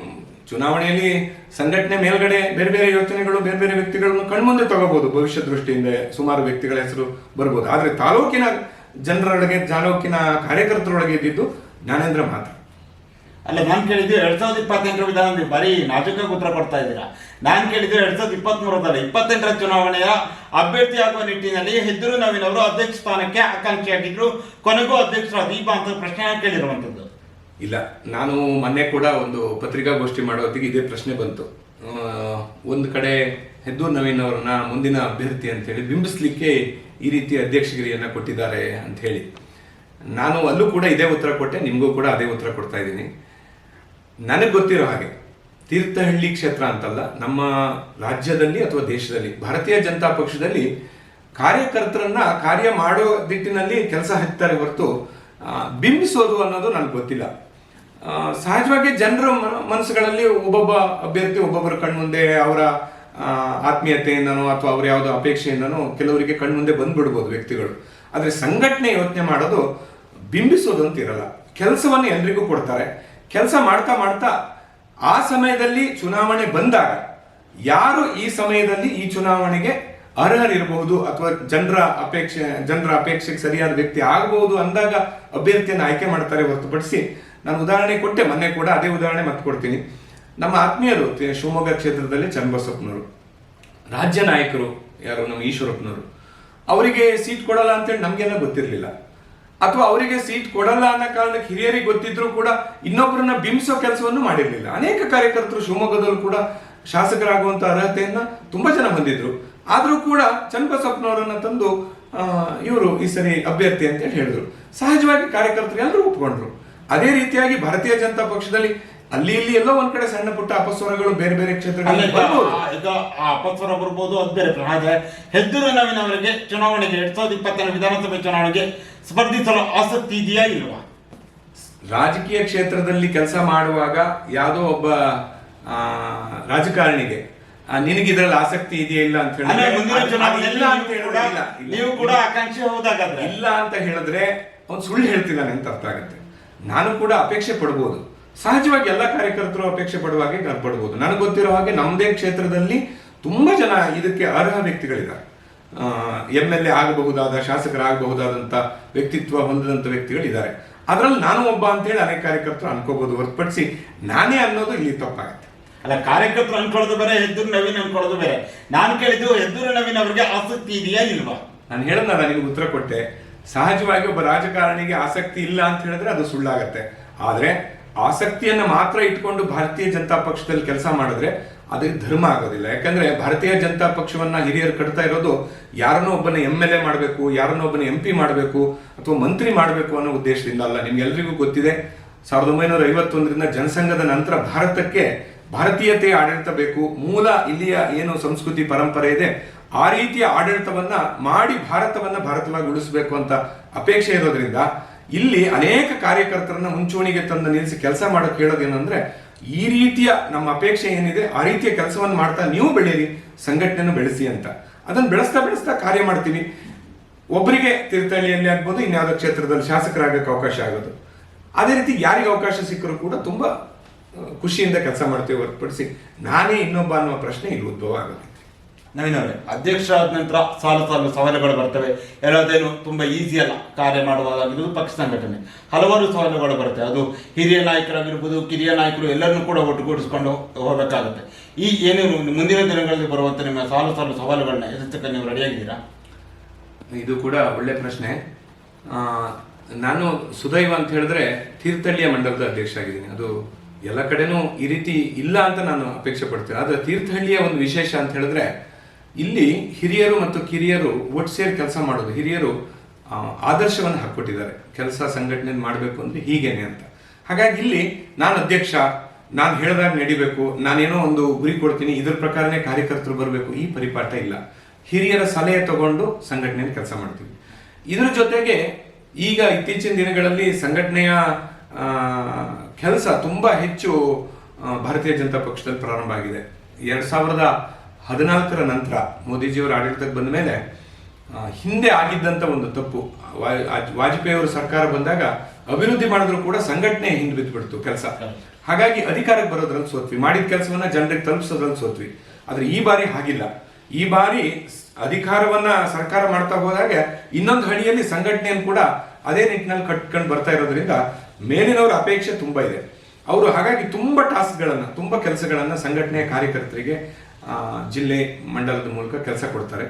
ಚುನಾವಣೆಯಲ್ಲಿ ಸಂಘಟನೆ ಮೇಲ್ಗಡೆ ಬೇರೆ ಬೇರೆ ಯೋಚನೆಗಳು ಬೇರೆ ಬೇರೆ ವ್ಯಕ್ತಿಗಳನ್ನು ಕಣ್ಮುಂದೆ ತಗೋಬಹುದು ಭವಿಷ್ಯ ದೃಷ್ಟಿಯಿಂದ ಸುಮಾರು ವ್ಯಕ್ತಿಗಳ ಹೆಸರು ಬರ್ಬೋದು. ಆದ್ರೆ ತಾಲೂಕಿನ ಜನರೊಳಗೆ ತಾಲೂಕಿನ ಕಾರ್ಯಕರ್ತರೊಳಗೆ ಇದ್ದಿದ್ದು ಜ್ಞಾನೇಂದ್ರ ಮಾತ್ರ. ಅಲ್ಲ, ನಾನು ಕೇಳಿದ್ದು ಎರಡ್ ಸಾವಿರದ ಇಪ್ಪತ್ತೆಂಟರ ವಿಧಾನ ಬರೀ ನಾಜೂಕಾಗಿ ಉತ್ತರ ಕೊಡ್ತಾ ಇದ್ದೀರಾ? ನಾನು ಕೇಳಿದ್ದು ಎರಡ್ ಸಾವಿರದ ಇಪ್ಪತ್ಮೂರದಲ್ಲಿ ಇಪ್ಪತ್ತೆಂಟರ ಚುನಾವಣೆಯ ಅಭ್ಯರ್ಥಿ ಆಗುವ ನಿಟ್ಟಿನಲ್ಲಿ ಹೆದ್ರು ನವೀನ್ ಅವರು ಅಧ್ಯಕ್ಷ ಸ್ಥಾನಕ್ಕೆ ಆಕಾಂಕ್ಷಿಯಾಗಿದ್ರು. ಕೊನೆಗೂ ಅಧ್ಯಕ್ಷರ ದೀಪ ಅಂತ ಪ್ರಶ್ನೆ ಕೇಳಿರುವಂತದ್ದು. ಇಲ್ಲ, ನಾನು ಮೊನ್ನೆ ಕೂಡ ಒಂದು ಪತ್ರಿಕಾಗೋಷ್ಠಿ ಮಾಡೋ ಹೊತ್ತಿಗೆ ಇದೇ ಪ್ರಶ್ನೆ ಬಂತು. ಒಂದು ಕಡೆ ಹೆದ್ದೂರ್ ನವೀನ್ ಅವರನ್ನ ಮುಂದಿನ ಅಭ್ಯರ್ಥಿ ಅಂತ ಹೇಳಿ ಬಿಂಬಿಸ್ಲಿಕ್ಕೆ ಈ ರೀತಿ ಅಧ್ಯಕ್ಷಗಿರಿಯನ್ನ ಕೊಟ್ಟಿದ್ದಾರೆ ಅಂತ ಹೇಳಿ. ನಾನು ಅಲ್ಲೂ ಕೂಡ ಇದೇ ಉತ್ತರ ಕೊಟ್ಟೆ, ನಿಮಗೂ ಕೂಡ ಅದೇ ಉತ್ತರ ಕೊಡ್ತಾ ಇದ್ದೀನಿ. ನನಗೆ ಗೊತ್ತಿರೋ ಹಾಗೆ, ತೀರ್ಥಹಳ್ಳಿ ಕ್ಷೇತ್ರ ಅಂತಲ್ಲ, ನಮ್ಮ ರಾಜ್ಯದಲ್ಲಿ ಅಥವಾ ದೇಶದಲ್ಲಿ, ಭಾರತೀಯ ಜನತಾ ಪಕ್ಷದಲ್ಲಿ ಕಾರ್ಯಕರ್ತರನ್ನ ಕಾರ್ಯ ಮಾಡೋ ದಿಟ್ಟಿನಲ್ಲಿ ಕೆಲಸ ಹತ್ತಾರೆ ಹೊರತು ಬಿಂಬಿಸೋದು ಅನ್ನೋದು ನನಗೆ ಗೊತ್ತಿಲ್ಲ. ಸಹಜವಾಗಿ ಜನರ ಮನಸ್ಸುಗಳಲ್ಲಿ ಒಬ್ಬೊಬ್ಬ ಅಭ್ಯರ್ಥಿ ಒಬ್ಬೊಬ್ಬರ ಕಣ್ಮುಂದೆ ಅವರ ಆತ್ಮೀಯತೆಯಿಂದನೋ ಅಥವಾ ಅವ್ರ ಯಾವುದೋ ಅಪೇಕ್ಷೆಯಿಂದನೋ ಕೆಲವರಿಗೆ ಕಣ್ಮುಂದೆ ಬಂದ್ಬಿಡ್ಬೋದು ವ್ಯಕ್ತಿಗಳು. ಆದರೆ ಸಂಘಟನೆ ಯೋಚನೆ ಮಾಡೋದು ಬಿಂಬಿಸೋದು ಅಂತ ಇರಲ್ಲ ಕೆಲಸವನ್ನು ಎಲ್ರಿಗೂ ಕೊಡ್ತಾರೆ. ಕೆಲಸ ಮಾಡ್ತಾ ಮಾಡ್ತಾ ಆ ಸಮಯದಲ್ಲಿ ಚುನಾವಣೆ ಬಂದಾಗ ಯಾರು ಈ ಸಮಯದಲ್ಲಿ ಈ ಚುನಾವಣೆಗೆ ಅರ್ಹರಿರಬಹುದು ಅಥವಾ ಜನರ ಅಪೇಕ್ಷೆ, ಜನರ ಅಪೇಕ್ಷೆಗೆ ಸರಿಯಾದ ವ್ಯಕ್ತಿ ಆಗಬಹುದು ಅಂದಾಗ ಅಭ್ಯರ್ಥಿಯನ್ನು ಆಯ್ಕೆ ಮಾಡ್ತಾರೆ ಹೊರತುಪಡಿಸಿ ನಾನು ಉದಾಹರಣೆ ಕೊಟ್ಟೆ, ಮೊನ್ನೆ ಕೂಡ ಅದೇ ಉದಾಹರಣೆ ಮತ್ತೆ ಕೊಡ್ತೀನಿ. ನಮ್ಮ ಆತ್ಮೀಯರು ಶಿವಮೊಗ್ಗ ಕ್ಷೇತ್ರದಲ್ಲಿ ಚನ್ನಬಸಪ್ಪನವರು. ರಾಜ್ಯ ನಾಯಕರು ಯಾರು? ನಮ್ಮ ಈಶ್ವರಪ್ಪನವರು. ಅವರಿಗೆ ಸೀಟ್ ಕೊಡಲ್ಲ ಅಂತೇಳಿ ನಮಗೆಲ್ಲ ಗೊತ್ತಿರಲಿಲ್ಲ. ಅಥವಾ ಅವರಿಗೆ ಸೀಟ್ ಕೊಡಲ್ಲ ಅನ್ನೋ ಕಾರಣಕ್ಕೆ ಹಿರಿಯರಿಗೆ ಗೊತ್ತಿದ್ರು ಕೂಡ ಇನ್ನೊಬ್ಬರನ್ನ ಬಿಂಬಿಸೋ ಕೆಲಸವನ್ನು ಮಾಡಿರಲಿಲ್ಲ. ಅನೇಕ ಕಾರ್ಯಕರ್ತರು ಶಿವಮೊಗ್ಗದಲ್ಲೂ ಕೂಡ ಶಾಸಕರಾಗುವಂತ ಅರ್ಹತೆಯನ್ನ ತುಂಬಾ ಜನ ಹೊಂದಿದ್ರು. ಆದರೂ ಕೂಡ ಚನ್ನಬಸಪ್ಪನವರನ್ನ ತಂದು ಇವರು ಈ ಸರಿ ಅಭ್ಯರ್ಥಿ ಅಂತೇಳಿ ಹೇಳಿದ್ರು. ಸಹಜವಾಗಿ ಕಾರ್ಯಕರ್ತರು ಎಲ್ಲರೂ ಒಪ್ಕೊಂಡ್ರು. ಅದೇ ರೀತಿಯಾಗಿ ಭಾರತೀಯ ಜನತಾ ಪಕ್ಷದಲ್ಲಿ ಅಲ್ಲಿ ಇಲ್ಲಿ ಎಲ್ಲೋ ಒಂದ್ ಕಡೆ ಸಣ್ಣ ಪುಟ್ಟ ಅಪಸ್ವರಗಳು ಬೇರೆ ಬೇರೆ ಕ್ಷೇತ್ರಗಳಲ್ಲಿ ಬರ್ಬೋದು ಈಗ ಆ ಅಪಸ್ವರ ಬರ್ಬೋದು ಅದು ಬೇರೆ ಪ್ರಶ್ನೆ. ಆದ್ರೆ ಹೆದ್ದೂರು ನವೀನ್ ಅವರಿಗೆ ಚುನಾವಣೆಗೆ ಎರಡ್ ಸಾವಿರದ ಇಪ್ಪತ್ತರ ವಿಧಾನಸಭೆ ಚುನಾವಣೆಗೆ ಸ್ಪರ್ಧಿಸಲು ಆಸಕ್ತಿ ಇದೆಯಾ ಇಲ್ವಾ ರಾಜಕೀಯ ಕ್ಷೇತ್ರದಲ್ಲಿ ಕೆಲಸ ಮಾಡುವಾಗ ಯಾವುದೋ ಒಬ್ಬ ಆ, ರಾಜಕಾರಣಿಗೆ ಆ, ನಿನಗೆ ಇದ್ರಲ್ಲಿ ಆಸಕ್ತಿ ಇದೆಯಾ ಇಲ್ಲ ಅಂತ ಅಂದ್ರೆ ಹೇಳಿದ್ರೆ ಮುಂದಿನ ಅದು- ಚುನಾವಣೆಯಲ್ಲಿ ಇಲ್ಲ ಅಂತ ನೀವು ಹೇಳಿದ್ರೆ ಕೂಡ- ಇಲ್ಲ, ಇಲ್ಲ. ನೀವು ಕೂಡ ಆಕಾಂಕ್ಷೆ ಹೌದಾಗಾದ್ರೆ ಇಲ್ಲ ಅಂತ ಹೇಳಿದ್ರೆ ಅವ್ನು ಸುಳ್ಳು ಹೇಳ್ತಿದ್ದಾನೆ ಅಂತ ಅರ್ಥ ಆಗುತ್ತೆ ನಾನು ಕೂಡ ಅಪೇಕ್ಷೆ ಪಡ್ಬೋದು. ಸಹಜವಾಗಿ ಎಲ್ಲ ಕಾರ್ಯಕರ್ತರು ಅಪೇಕ್ಷೆ ಪಡುವಾಗೆ ನಾನು ಪಡ್ಬೋದು. ನನಗೆ ಗೊತ್ತಿರೋ ಹಾಗೆ ನಮ್ಮದೇ ಕ್ಷೇತ್ರದಲ್ಲಿ ತುಂಬಾ ಜನ ಇದಕ್ಕೆ ಅರ್ಹ ವ್ಯಕ್ತಿಗಳಿದ್ದಾರೆ. ಎಂ ಎಲ್ ಎ ಆಗಬಹುದಾದ ಶಾಸಕರಾಗಬಹುದಾದಂಥ ವ್ಯಕ್ತಿತ್ವ ಹೊಂದಿದಂತ ವ್ಯಕ್ತಿಗಳಿದ್ದಾರೆ. ಅದರಲ್ಲಿ ನಾನು ಒಬ್ಬ ಅಂತೇಳಿ ಅನೇಕ ಕಾರ್ಯಕರ್ತರು ಅನ್ಕೋಬಹುದು ಹೊರತುಪಡಿಸಿ ನಾನೇ ಅನ್ನೋದು ಇಲ್ಲಿ ತಪ್ಪಾಗುತ್ತೆ. ಅಲ್ಲ ಕಾರ್ಯಕರ್ತರು ಅನ್ಕೊಳ್ಳೋದು ಬೇರೆ ಹೆದ್ದೂರು ನವೀನ್ ಅನ್ಕೊಳ್ಳೋದು ಬೇರೆ. ನಾನು ಕೇಳಿದ್ದು ಹೆದ್ದೂರು ನವೀನ್ ಅವರಿಗೆ ಆಸಕ್ತಿ ಇದೆಯಾ ಇಲ್ವಾ? ನಾನು ಹೇಳಿದ್ನಲ್ಲ ನಿಮ್ಗೆ ಉತ್ತರ ಕೊಟ್ಟೆ. ಸಹಜವಾಗಿ ಒಬ್ಬ ರಾಜಕಾರಣಿಗೆ ಆಸಕ್ತಿ ಇಲ್ಲ ಅಂತ ಹೇಳಿದ್ರೆ ಅದು ಸುಳ್ಳಾಗತ್ತೆ. ಆದರೆ ಆಸಕ್ತಿಯನ್ನು ಮಾತ್ರ ಇಟ್ಕೊಂಡು ಭಾರತೀಯ ಜನತಾ ಪಕ್ಷದಲ್ಲಿ ಕೆಲಸ ಮಾಡಿದ್ರೆ ಅದಕ್ಕೆ ಧರ್ಮ ಆಗೋದಿಲ್ಲ. ಯಾಕಂದ್ರೆ ಭಾರತೀಯ ಜನತಾ ಪಕ್ಷವನ್ನ ಹಿರಿಯರು ಕಟ್ತಾ ಇರೋದು ಯಾರನ್ನೋ ಒಬ್ಬನ ಎಂ ಎಲ್ ಎ ಮಾಡಬೇಕು, ಯಾರನ್ನೋ ಒಬ್ಬನ ಎಂ ಪಿ ಮಾಡಬೇಕು, ಅಥವಾ ಮಂತ್ರಿ ಮಾಡಬೇಕು ಅನ್ನೋ ಉದ್ದೇಶದಿಂದ ಅಲ್ಲ. ನಿಮ್ಗೆಲ್ರಿಗೂ ಗೊತ್ತಿದೆ, ಸಾವಿರದ ಒಂಬೈನೂರ ಐವತ್ತೊಂದರಿಂದ ಜನಸಂಘದ ನಂತರ ಭಾರತಕ್ಕೆ ಭಾರತೀಯತೆ ಆಡಳಿತ ಬೇಕು. ಮೂಲ ಇಲ್ಲಿಯ ಏನು ಸಂಸ್ಕೃತಿ ಪರಂಪರೆ ಇದೆ ಆ ರೀತಿಯ ಆಡಳಿತವನ್ನ ಮಾಡಿ ಭಾರತವನ್ನ ಭಾರತವಾಗಿ ಉಳಿಸಬೇಕು ಅಂತ ಅಪೇಕ್ಷೆ ಇರೋದ್ರಿಂದ ಇಲ್ಲಿ ಅನೇಕ ಕಾರ್ಯಕರ್ತರನ್ನ ಮುಂಚೂಣಿಗೆ ತಂದು ನಿಲ್ಲಿಸಿ ಕೆಲಸ ಮಾಡೋಕೆ ಹೇಳೋದೇನಂದ್ರೆ, ಈ ರೀತಿಯ ನಮ್ಮ ಅಪೇಕ್ಷೆ ಏನಿದೆ, ಆ ರೀತಿಯ ಕೆಲಸವನ್ನು ಮಾಡ್ತಾ ನೀವು ಬೆಳೀರಿ ಸಂಘಟನೆಯನ್ನು ಬೆಳೆಸಿ ಅಂತ. ಅದನ್ನು ಬೆಳೆಸ್ತಾ ಬೆಳೆಸ್ತಾ ಕಾರ್ಯ ಮಾಡ್ತೀವಿ. ಒಬ್ಬರಿಗೆ ತೀರ್ಥಹಳ್ಳಿಯಲ್ಲಿ ಆಗ್ಬೋದು, ಇನ್ಯಾವುದೋ ಕ್ಷೇತ್ರದಲ್ಲಿ ಶಾಸಕರಾಗಕ್ಕೆ ಅವಕಾಶ ಆಗೋದು. ಅದೇ ರೀತಿ ಯಾರಿಗೆ ಅವಕಾಶ ಸಿಕ್ಕರೂ ಕೂಡ ತುಂಬಾ ಖುಷಿಯಿಂದ ಕೆಲಸ ಮಾಡ್ತೀವಿ ಹೊರತುಪಡಿಸಿ ನಾನೇ ಇನ್ನೊಬ್ಬ ಅನ್ನುವ ಪ್ರಶ್ನೆ ಇಲ್ಲಿ ಉದ್ಭವ ಆಗುತ್ತೆ. ನವೀನ್ ಅಧ್ಯಕ್ಷ ಆದ ನಂತರ ಸಾಲು ಸಾಲು ಸವಾಲುಗಳು ಬರ್ತವೆ. ಎಲ್ಲದೇನು ತುಂಬಾ ಈಸಿ ಅಲ್ಲ. ಕಾರ್ಯ ಮಾಡುವುದಾಗಿರುವುದು ಪಕ್ಷ ಸಂಘಟನೆ ಹಲವಾರು ಸವಾಲುಗಳು ಬರುತ್ತೆ. ಅದು ಹಿರಿಯ ನಾಯಕರಾಗಿರ್ಬೋದು, ಕಿರಿಯ ನಾಯಕರು ಎಲ್ಲರನ್ನೂ ಕೂಡ ಒಟ್ಟುಗೂಡಿಸಿಕೊಂಡು ಹೋಗಬೇಕಾಗುತ್ತೆ. ಈ ಏನೇನು, ಮುಂದಿನ ದಿನಗಳಲ್ಲಿ ಬರುವಂತ ನಿಮ್ಮ ಸಾಲು ಸಾಲು ಸವಾಲುಗಳನ್ನ ಎದುರಿಸಕ್ಕೆ ನೀವು ರೆಡಿಯಾಗಿದ್ದೀರಾ? ಇದು ಕೂಡ ಒಳ್ಳೆ ಪ್ರಶ್ನೆ. ನಾನು ಸುದೈವ ಅಂತ ಹೇಳಿದ್ರೆ ತೀರ್ಥಹಳ್ಳಿಯ ಮಂಡಲದ ಅಧ್ಯಕ್ಷ ಆಗಿದ್ದೀನಿ ಅದು ಎಲ್ಲ ಕಡೆನೂ ಈ ರೀತಿ ಇಲ್ಲ ಅಂತ ನಾನು ಅಪೇಕ್ಷೆ ಪಡ್ತೇನೆ. ಆದರೆ ತೀರ್ಥಹಳ್ಳಿಯ ಒಂದು ವಿಶೇಷ ಅಂತ ಹೇಳಿದ್ರೆ ಇಲ್ಲಿ ಹಿರಿಯರು ಮತ್ತು ಕಿರಿಯರು ಒಟ್ಟು ಸೇರಿ ಕೆಲಸ ಮಾಡೋದು. ಹಿರಿಯರು ಆದರ್ಶವನ್ನು ಹಾಕ್ಕೊಟ್ಟಿದ್ದಾರೆ. ಕೆಲಸ ಸಂಘಟನೆ ಮಾಡಬೇಕು ಅಂದರೆ ಹೀಗೇನೆ ಅಂತ. ಹಾಗಾಗಿ ಇಲ್ಲಿ ನಾನು ಅಧ್ಯಕ್ಷ, ನಾನು ಹೇಳಿದಾಗ ನಡಿಬೇಕು, ನಾನೇನೋ ಒಂದು ಗುರಿ ಕೊಡ್ತೀನಿ, ಇದ್ರ ಪ್ರಕಾರನೇ ಕಾರ್ಯಕರ್ತರು ಬರಬೇಕು, ಈ ಪರಿಪಾಠ ಇಲ್ಲ. ಹಿರಿಯರ ಸಲಹೆ ತಗೊಂಡು ಸಂಘಟನೆಯಲ್ಲಿ ಕೆಲಸ ಮಾಡ್ತೀವಿ. ಇದ್ರ ಜೊತೆಗೆ ಈಗ ಇತ್ತೀಚಿನ ದಿನಗಳಲ್ಲಿ ಸಂಘಟನೆಯ ಕೆಲಸ ತುಂಬ ಹೆಚ್ಚು ಭಾರತೀಯ ಜನತಾ ಪಕ್ಷದಲ್ಲಿ ಪ್ರಾರಂಭ ಆಗಿದೆ. ಎರಡು ಸಾವಿರದ ಹದಿನಾಲ್ಕರ ನಂತರ ಮೋದಿಜಿಯವರ ಆಡಳಿತಕ್ಕೆ ಬಂದ ಮೇಲೆ ಹಿಂದೆ ಆಗಿದ್ದಂಥ ಒಂದು ತಪ್ಪು ವಾಜಪೇಯಿ ಅವರು ಸರ್ಕಾರ ಬಂದಾಗ ಅಭಿವೃದ್ಧಿ ಮಾಡಿದ್ರು ಕೂಡ ಸಂಘಟನೆ ಹಿಂದೆ ಬಿದ್ದುಬಿಡ್ತು ಕೆಲಸ. ಹಾಗಾಗಿ ಅಧಿಕಾರಕ್ಕೆ ಬರೋದ್ರಲ್ಲಿ ಸೋತ್ವಿ. ಮಾಡಿದ ಕೆಲಸವನ್ನ ಜನರಿಗೆ ತಲುಪಿಸೋದ್ರಲ್ಲಿ ಸೋತ್ವಿ. ಆದ್ರೆ ಈ ಬಾರಿ ಹಾಗಿಲ್ಲ. ಈ ಬಾರಿ ಅಧಿಕಾರವನ್ನ ಸರ್ಕಾರ ಮಾಡ್ತಾ ಹೋದಾಗ ಇನ್ನೊಂದು ಹಳಿಯಲ್ಲಿ ಸಂಘಟನೆಯನ್ನು ಕೂಡ ಅದೇ ನಿಟ್ಟಿನಲ್ಲಿ ಕಟ್ಕೊಂಡು ಬರ್ತಾ ಇರೋದ್ರಿಂದ ಮೇಲಿನವರ ಅಪೇಕ್ಷೆ ತುಂಬಾ ಇದೆ. ಅವರು ಹಾಗಾಗಿ ತುಂಬಾ ಟಾಸ್ಕ್ಗಳನ್ನ, ತುಂಬಾ ಕೆಲಸಗಳನ್ನು ಸಂಘಟನೆಯ ಕಾರ್ಯಕರ್ತರಿಗೆ ಜಿಲ್ಲೆ ಮಂಡಲದ ಮೂಲಕ ಕೆಲಸ ಕೊಡ್ತಾರೆ.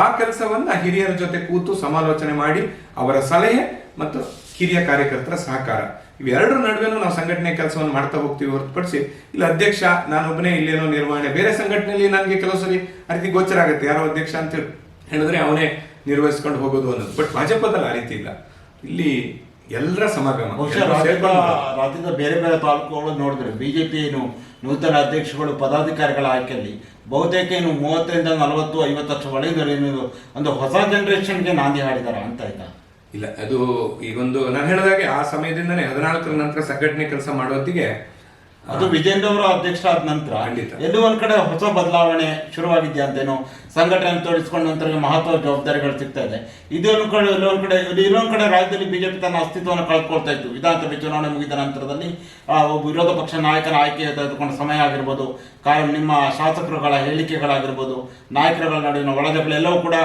ಆ ಕೆಲಸವನ್ನ ಹಿರಿಯರ ಜೊತೆ ಕೂತು ಸಮಾಲೋಚನೆ ಮಾಡಿ ಅವರ ಸಲಹೆ ಮತ್ತು ಹಿರಿಯ ಕಾರ್ಯಕರ್ತರ ಸಹಕಾರ. ಇವೆರಡರ ನಡುವೆ ನಾವು ಸಂಘಟನೆ ಕೆಲಸವನ್ನು ಮಾಡ್ತಾ ಹೋಗ್ತೀವಿ ಹೊರತುಪಡಿಸಿ, ಇಲ್ಲ ಅಧ್ಯಕ್ಷ ನಾನೊಬ್ಬನೇ ಇಲ್ಲೇನೋ ನಿರ್ವಹಣೆ, ಬೇರೆ ಸಂಘಟನೆಯಲ್ಲಿ ನನಗೆ ಕೆಲವು ಸರಿ ಆ ರೀತಿ ಗೋಚರ ಆಗುತ್ತೆ, ಯಾರೋ ಅಧ್ಯಕ್ಷ ಅಂತ ಹೇಳಿ ಹೇಳಿದ್ರೆ ಅವನೇ ನಿರ್ವಹಿಸ್ಕೊಂಡು ಹೋಗೋದು ಅನ್ನೋದು. ಬಟ್ ಭಾಜಪದಲ್ಲಿ ಆ ರೀತಿ ಇಲ್ಲ. ಇಲ್ಲಿ ಎಲ್ಲರ ಸಮಾಗಮ. ಬಹುಶಃ ರಾಜ್ಯದ ರಾಜ್ಯದ ಬೇರೆ ಬೇರೆ ತಾಲೂಕುಗಳು ನೋಡಿದ್ರೆ ಬಿಜೆಪಿ ಏನು ನೂತನ ಅಧ್ಯಕ್ಷಗಳು ಪದಾಧಿಕಾರಿಗಳ ಆಯ್ಕೆಯಲ್ಲಿ ಬಹುತೇಕ ಏನು ಮೂವತ್ತರಿಂದ ನಲವತ್ತು ಐವತ್ತು ವರ್ಷ ಒಳಗಿದ್ದಾರೆ ಏನು ಒಂದು ಹೊಸ ಜನರೇಷನ್ಗೆ ನಾಂದಿ ಹಾಡಿದ್ದಾರೆ ಅಂತ ಆಯ್ತಾ? ಇಲ್ಲ ಅದು ಈಗೊಂದು ನಾನು ಹೇಳಿದಾಗೆ ಆ ಸಮಯದಿಂದನೇ ಹದಿನಾಲ್ಕರ ನಂತರ ಸಂಘಟನೆ ಕೆಲಸ ಮಾಡೋತ್ತಿಗೆ ಅದು ವಿಜೇಂದ್ರ ಅವರು ಅಧ್ಯಕ್ಷ ಆದ ನಂತರ ಎಲ್ಲೂ ಎಲ್ಲೋ ಒಂದ್ ಕಡೆ ಹೊಸ ಬದಲಾವಣೆ ಶುರುವಾಗಿದೆಯಾ ಅಂತೇನೋ ಸಂಘಟನೆ ತೋರಿಸಿಕೊಂಡ ನಂತರ ಮಹತ್ವ ಜವಾಬ್ದಾರಿಗಳು ಸಿಗ್ತಾ ಇದೆ. ಇದೊಂದು ಕಡೆ ಇಲ್ಲೊಂದು ಕಡೆ ಇಲ್ಲೊಂದು ಕಡೆ ರಾಜ್ಯದಲ್ಲಿ ಬಿಜೆಪಿ ತನ್ನ ಅಸ್ತಿತ್ವವನ್ನು ಕಳ್ಕೊಳ್ತಾ ಇತ್ತು. ವಿಧಾನಸಭೆ ಚುನಾವಣೆ ಮುಗಿದ ನಂತರದಲ್ಲಿ ಆ, ಒಬ್ಬ ವಿರೋಧ ಪಕ್ಷ ನಾಯಕನ ಆಯ್ಕೆ ತೆಗೆದುಕೊಂಡ ಸಮಯ ಆಗಿರ್ಬೋದು ಕಾರಣ ನಿಮ್ಮ ಶಾಸಕರುಗಳ ಹೇಳಿಕೆಗಳಾಗಿರ್ಬೋದು ನಾಯಕರುಗಳ ನಡುವಿನ ಒಳಜಗಳೆಲ್ಲವೂ ಕೂಡ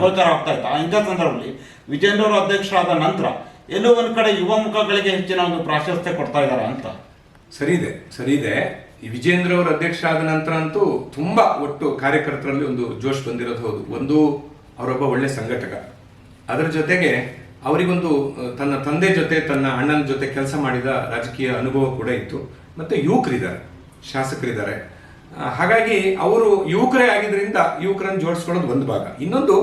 ಗೋಚರ ಆಗ್ತಾ ಇತ್ತು. ಆ ಇಂಥ ಸಂದರ್ಭದಲ್ಲಿ ವಿಜೇಂದ್ರ ಅವರು ಅಧ್ಯಕ್ಷರಾದ ನಂತರ ಎಲ್ಲೋ ಒಂದು ಕಡೆ ಯುವ ಮುಖಗಳಿಗೆ ಹೆಚ್ಚಿನ ಒಂದು ಪ್ರಾಶಸ್ತ್ಯ ಕೊಡ್ತಾ ಇದ್ದಾರೆ ಅಂತ. ಸರಿ ಇದೆ ಸರಿ ಇದೆ ಈ ವಿಜೇಂದ್ರ ಅವರು ಅಧ್ಯಕ್ಷ ಆದ ನಂತರ ಅಂತೂ ತುಂಬ ಒಟ್ಟು ಕಾರ್ಯಕರ್ತರಲ್ಲಿ ಒಂದು ಜೋಶ್ ಬಂದಿರೋದು ಹೌದು. ಒಂದು ಅವರೊಬ್ಬ ಒಳ್ಳೆ ಸಂಘಟಕ. ಅದರ ಜೊತೆಗೆ ಅವರಿಗೊಂದು ತನ್ನ ತಂದೆ ಜೊತೆ, ತನ್ನ ಅಣ್ಣನ ಜೊತೆ ಕೆಲಸ ಮಾಡಿದ ರಾಜಕೀಯ ಅನುಭವ ಕೂಡ ಇತ್ತು. ಮತ್ತೆ ಯುವಕರಿದ್ದಾರೆ, ಶಾಸಕರಿದ್ದಾರೆ. ಹಾಗಾಗಿ ಅವರು ಯುವಕರೇ ಆಗಿದ್ದರಿಂದ ಯುವಕರನ್ನು ಜೋಡಿಸ್ಕೊಳ್ಳೋದು ಒಂದು ಭಾಗ. ಇನ್ನೊಂದು,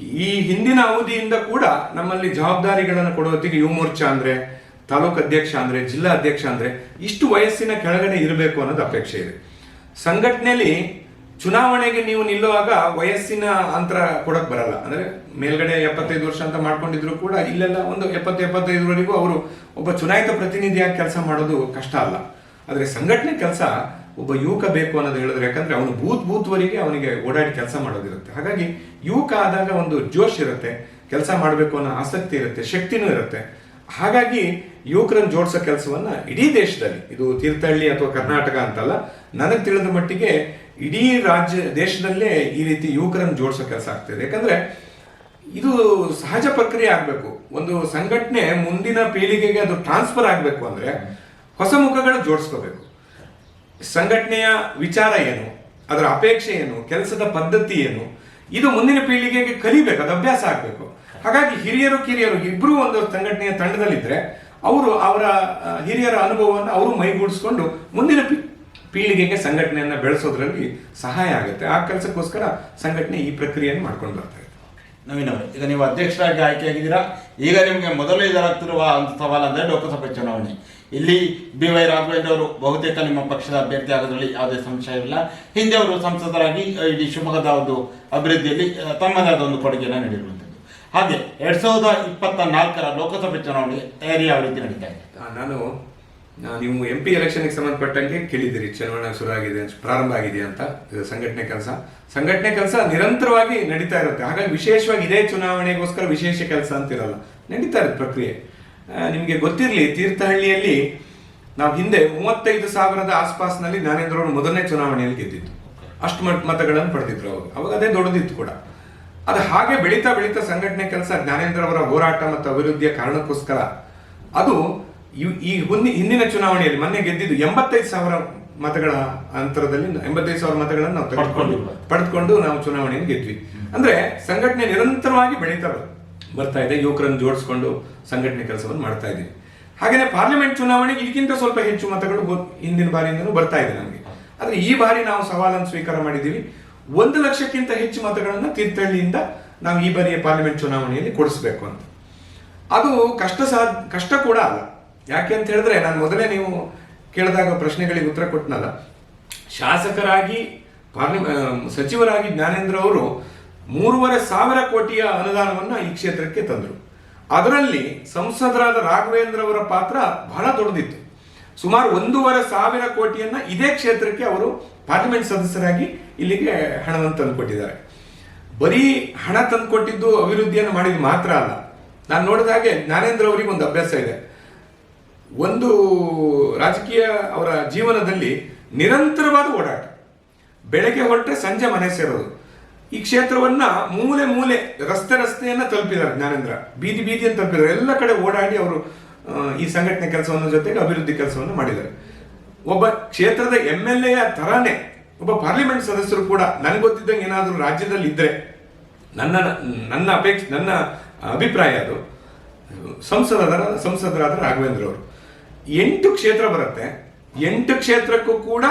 ಈ ಹಿಂದಿನ ಅವಧಿಯಿಂದ ಕೂಡ ನಮ್ಮಲ್ಲಿ ಜವಾಬ್ದಾರಿಗಳನ್ನು ಕೊಡೋದಕ್ಕೆ ಯುವ ಮೋರ್ಚಾ ಅಂದ್ರೆ ತಾಲೂಕು ಅಧ್ಯಕ್ಷ ಅಂದರೆ, ಜಿಲ್ಲಾ ಅಧ್ಯಕ್ಷ ಅಂದರೆ ಇಷ್ಟು ವಯಸ್ಸಿನ ಕೆಳಗಡೆ ಇರಬೇಕು ಅನ್ನೋದು ಅಪೇಕ್ಷೆ ಇದೆ. ಸಂಘಟನೆಯಲ್ಲಿ ಚುನಾವಣೆಗೆ ನೀವು ನಿಲ್ಲುವಾಗ ವಯಸ್ಸಿನ ಅಂತರ ಕೊಡಕ್ ಬರಲ್ಲ. ಅಂದರೆ ಮೇಲ್ಗಡೆ ಎಪ್ಪತ್ತೈದು ವರ್ಷ ಅಂತ ಮಾಡ್ಕೊಂಡಿದ್ರು ಕೂಡ ಇಲ್ಲೆಲ್ಲ ಒಂದು ಎಪ್ಪತ್ತು, ಎಪ್ಪತ್ತೈದರವರೆಗೂ ಅವರು ಒಬ್ಬ ಚುನಾಯಿತ ಪ್ರತಿನಿಧಿಯಾಗಿ ಕೆಲಸ ಮಾಡೋದು ಕಷ್ಟ ಅಲ್ಲ. ಆದರೆ ಸಂಘಟನೆ ಕೆಲಸ ಒಬ್ಬ ಯುವಕ ಬೇಕು ಅನ್ನೋದು ಹೇಳಿದ್ರೆ ಯಾಕಂದ್ರೆ ಅವನು ಬೂತ್ ಬೂತ್ವರೆಗೆ ಅವನಿಗೆ ಓಡಾಡಿ ಕೆಲಸ ಮಾಡೋದಿರುತ್ತೆ. ಹಾಗಾಗಿ ಯುವಕ ಆದಾಗ ಒಂದು ಜೋಶ್ ಇರುತ್ತೆ, ಕೆಲಸ ಮಾಡಬೇಕು ಅನ್ನೋ ಆಸಕ್ತಿ ಇರುತ್ತೆ, ಶಕ್ತಿನೂ ಇರುತ್ತೆ. ಹಾಗಾಗಿ ಯುವಕರನ್ನು ಜೋಡಿಸೋ ಕೆಲಸವನ್ನ ಇಡೀ ದೇಶದಲ್ಲಿ, ಇದು ತೀರ್ಥಹಳ್ಳಿ ಅಥವಾ ಕರ್ನಾಟಕ ಅಂತಲ್ಲ, ನನಗೆ ತಿಳಿದ ಮಟ್ಟಿಗೆ ಇಡೀ ರಾಜ್ಯ, ದೇಶದಲ್ಲೇ ಈ ರೀತಿ ಯುವಕರನ್ನು ಜೋಡಿಸೋ ಕೆಲಸ ಆಗ್ತಿದೆ ಯಾಕಂದ್ರೆ ಇದು ಸಹಜ ಪ್ರಕ್ರಿಯೆ ಆಗಬೇಕು. ಒಂದು ಸಂಘಟನೆ ಮುಂದಿನ ಪೀಳಿಗೆಗೆ ಅದು ಟ್ರಾನ್ಸ್ಫರ್ ಆಗಬೇಕು ಅಂದ್ರೆ ಹೊಸ ಮುಖಗಳು ಜೋಡಿಸ್ಕೋಬೇಕು. ಸಂಘಟನೆಯ ವಿಚಾರ ಏನು? ಅದರ ಅಪೇಕ್ಷೆ ಏನು? ಕೆಲಸದ ಪದ್ಧತಿ ಏನು? ಇದು ಮುಂದಿನ ಪೀಳಿಗೆಗೆ ಕಲಿಬೇಕು, ಅದು ಅಭ್ಯಾಸ ಆಗಬೇಕು. ಹಾಗಾಗಿ ಹಿರಿಯರು ಕಿರಿಯರು ಇಬ್ಬರೂ ಒಂದು ಸಂಘಟನೆಯ ತಂಡದಲ್ಲಿದ್ದರೆ ಅವರು ಅವರ ಹಿರಿಯರ ಅನುಭವವನ್ನು ಅವರು ಮೈಗೂಡಿಸ್ಕೊಂಡು ಮುಂದಿನ ಪೀಳಿಗೆಗೆ ಸಂಘಟನೆಯನ್ನ ಬೆಳೆಸೋದ್ರಲ್ಲಿ ಸಹಾಯ ಆಗುತ್ತೆ. ಆ ಕೆಲಸಕ್ಕೋಸ್ಕರ ಸಂಘಟನೆ ಈ ಪ್ರಕ್ರಿಯೆಯನ್ನು ಮಾಡ್ಕೊಂಡು ಬರ್ತಾ ಇದೆ. ನವೀನ್ ಅವರೇ ಈಗ ನೀವು ಅಧ್ಯಕ್ಷರಾಗಿ ಆಯ್ಕೆಯಾಗಿದ್ದೀರಾ? ಈಗ ನಿಮಗೆ ಮೊದಲು ಎದುರಾಗ್ತಿರುವ ಒಂದು ಸವಾಲು ಅಂದರೆ ಲೋಕಸಭೆ ಚುನಾವಣೆ. ಇಲ್ಲಿ ಬಿ ವೈ ರಾಘವೇಂದ್ರ ಅವರು ಬಹುತೇಕ ನಿಮ್ಮ ಪಕ್ಷದ ಅಭ್ಯರ್ಥಿ ಆಗೋದ್ರಲ್ಲಿ ಯಾವುದೇ ಸಂಶಯವಿಲ್ಲ ಹಿಂದೆ ಅವರು ಸಂಸದರಾಗಿ ಇಡೀ ಶಿವಮೊಗ್ಗದ ಒಂದು ಅಭಿವೃದ್ಧಿಯಲ್ಲಿ ಆ, ತಮ್ಮದೇ ಆದ ಒಂದು ಕೊಡುಗೆಯನ್ನು ನೀಡಿರುವಂಥದ್ದು ಹಾಗೆ ಎರಡ್ ಸಾವಿರದ ಇಪ್ಪತ್ತ ನಾಲ್ಕರ ಲೋಕಸಭೆ ಚುನಾವಣೆ ತಯಾರಿ ಯಾವ ರೀತಿ ನಡೀತಾ ಇದೆ. ನಾನು ನೀವು ಎಂ ಪಿ ಎಲೆಕ್ಷನ್ಗೆ ಸಂಬಂಧಪಟ್ಟಂಗೆ ಕೇಳಿದ್ದೀರಿ, ಚುನಾವಣೆ ಶುರು ಆಗಿದೆ ಪ್ರಾರಂಭ ಆಗಿದೆ ಅಂತ ಸಂಘಟನೆ ಕೆಲಸ. ಸಂಘಟನೆ ಕೆಲಸ ನಿರಂತರವಾಗಿ ನಡೀತಾ ಇರುತ್ತೆ. ಹಾಗಾಗಿ ವಿಶೇಷವಾಗಿ ಇದೇ ಚುನಾವಣೆಗೋಸ್ಕರ ವಿಶೇಷ ಕೆಲಸ ಅಂತಿರಲ್ಲ. ನಡೀತಾ ಇರುತ್ತೆ ಪ್ರಕ್ರಿಯೆ. ನಿಮಗೆ ಗೊತ್ತಿರಲಿ, ತೀರ್ಥಹಳ್ಳಿಯಲ್ಲಿ ನಾವು ಹಿಂದೆ ಮೂವತ್ತೈದು ಸಾವಿರದ ಆಸ್ಪಾಸ್ನಲ್ಲಿ ನಾನೇಂದ್ರವರು ಮೊದಲನೇ ಚುನಾವಣೆಯಲ್ಲಿ ಗೆದ್ದಿದ್ದು. ಅಷ್ಟು ಮತಗಳನ್ನು ಪಡೆದಿದ್ರು ಅವರು ಅವಾಗ ಅದೇ ದೊಡ್ಡದಿತ್ತು ಕೂಡ. ಅದು ಹಾಗೆ ಬೆಳೀತಾ ಬೆಳೀತಾ ಸಂಘಟನೆ ಕೆಲಸ ಜ್ಞಾನೇಂದ್ರ ಅವರ ಹೋರಾಟ ಮತ್ತು ಅಭಿವೃದ್ಧಿಯ ಕಾರಣಕ್ಕೋಸ್ಕರ. ಅದು ಈ ಹಿಂದಿನ ಚುನಾವಣೆಯಲ್ಲಿ ಮೊನ್ನೆ ಗೆದ್ದಿದ್ದು ಎಂಬತ್ತೈದು ಸಾವಿರ ಮತಗಳ ಅಂತರದಲ್ಲಿ ಎಂಬತ್ತೈದು ಸಾವಿರ ಮತಗಳನ್ನು ನಾವು ತೆಗೆದುಕೊಂಡು? ಪಡೆದುಕೊಂಡು ನಾವು ಚುನಾವಣೆಯನ್ನು ಗೆದ್ವಿ. ಅಂದ್ರೆ ಸಂಘಟನೆ ನಿರಂತರವಾಗಿ ಬೆಳೀತಾ ಬರ್ತಾ ಇದೆ ಯುವಕರನ್ನು ಜೋಡಿಸ್ಕೊಂಡು ಸಂಘಟನೆ ಕೆಲಸವನ್ನು ಮಾಡ್ತಾ ಇದ್ದೀವಿ ಹಾಗೆಯೇ ಪಾರ್ಲಿಮೆಂಟ್ ಚುನಾವಣೆಗೆ ಇದಕ್ಕಿಂತ ಸ್ವಲ್ಪ ಹೆಚ್ಚು ಮತಗಳು ಹಿಂದಿನ ಬಾರಿಯಿಂದಲೂ ಬರ್ತಾ ಇದೆ ನಮಗೆ. ಆದರೆ ಈ ಬಾರಿ ನಾವು ಸವಾಲನ್ನು ಸ್ವೀಕಾರ ಮಾಡಿದ್ದೀವಿ. ಒಂದು ಲಕ್ಷಕ್ಕಿಂತ ಹೆಚ್ಚು ಮತಗಳನ್ನು ತೀರ್ಥಹಳ್ಳಿಯಿಂದ ನಾವು ಈ ಬಾರಿಯ ಪಾರ್ಲಿಮೆಂಟ್ ಚುನಾವಣೆಯಲ್ಲಿ ಕೊಡಿಸ್ಬೇಕು ಅಂತ. ಅದು ಕಷ್ಟ ಸಾ ಕಷ್ಟ ಕೂಡ ಅಲ್ಲ. ಯಾಕೆ ಅಂತ ಹೇಳಿದ್ರೆ ನಾನು ಮೊದಲೇ ನೀವು ಕೇಳಿದಾಗ ಪ್ರಶ್ನೆಗಳಿಗೆ ಉತ್ತರ ಕೊಟ್ಟನಲ್ಲ. ಶಾಸಕರಾಗಿ ಸಚಿವರಾಗಿ ಜ್ಞಾನೇಂದ್ರ ಅವರು ಮೂರುವರೆ ಸಾವಿರ ಕೋಟಿಯ ಅನುದಾನವನ್ನು ಈ ಕ್ಷೇತ್ರಕ್ಕೆ ತಂದರು. ಅದರಲ್ಲಿ ಸಂಸದರಾದ ರಾಘವೇಂದ್ರ ಅವರ ಪಾತ್ರ ಬಹಳ ದೊಡ್ಡದಿತ್ತು. ಸುಮಾರು ಒಂದೂವರೆ ಸಾವಿರ ಕೋಟಿಯನ್ನ ಇದೇ ಕ್ಷೇತ್ರಕ್ಕೆ ಅವರು ಪಾರ್ಲಿಮೆಂಟ್ ಸದಸ್ಯರಾಗಿ ಇಲ್ಲಿಗೆ ಹಣವನ್ನು ತಂದುಕೊಟ್ಟಿದ್ದಾರೆ. ಬರೀ ಹಣ ತಂದುಕೊಟ್ಟಿದ್ದು ಅಭಿವೃದ್ಧಿಯನ್ನು ಮಾಡಿದ ಮಾತ್ರ ಅಲ್ಲ. ನಾನು ನೋಡಿದ ಹಾಗೆ ಜ್ಞಾನೇಂದ್ರ ಅವರಿಗೆ ಒಂದು ಅಭ್ಯಾಸ ಇದೆ. ಒಂದು ರಾಜಕೀಯ ಅವರ ಜೀವನದಲ್ಲಿ ನಿರಂತರವಾದ ಓಡಾಟ. ಬೆಳಗ್ಗೆ ಹೊರಟ್ರೆ ಸಂಜೆ ಮನೆ ಸೇರೋದು. ಈ ಕ್ಷೇತ್ರವನ್ನ ಮೂಲೆ ಮೂಲೆ ರಸ್ತೆ ರಸ್ತೆಯನ್ನ ತಲುಪಿದ್ದಾರೆ ಜ್ಞಾನೇಂದ್ರ. ಬೀದಿ ಬೀದಿಯನ್ನು ತಲುಪಿದ್ದಾರೆ. ಎಲ್ಲ ಕಡೆ ಓಡಾಡಿ ಅವರು ಈ ಸಂಘಟನೆ ಕೆಲಸವನ್ನು ಜೊತೆಗೆ ಅಭಿವೃದ್ಧಿ ಕೆಲಸವನ್ನು ಮಾಡಿದ್ದಾರೆ. ಒಬ್ಬ ಕ್ಷೇತ್ರದ ಎಂ ಎಲ್ ಎ ತರಾನೇ ಒಬ್ಬ ಪಾರ್ಲಿಮೆಂಟ್ ಸದಸ್ಯರು ಕೂಡ ನನಗೆ ಗೊತ್ತಿದ್ದಂಗೆ ಏನಾದರೂ ರಾಜ್ಯದಲ್ಲಿ ಇದ್ದರೆ ನನ್ನ ನನ್ನ ಅಪೇಕ್ಷೆ ನನ್ನ ಅಭಿಪ್ರಾಯ ಅದು. ಸಂಸದರ ಸಂಸದರಾದ ರಾಘವೇಂದ್ರ ಅವರು. ಎಂಟು ಕ್ಷೇತ್ರ ಬರುತ್ತೆ. ಎಂಟು ಕ್ಷೇತ್ರಕ್ಕೂ ಕೂಡ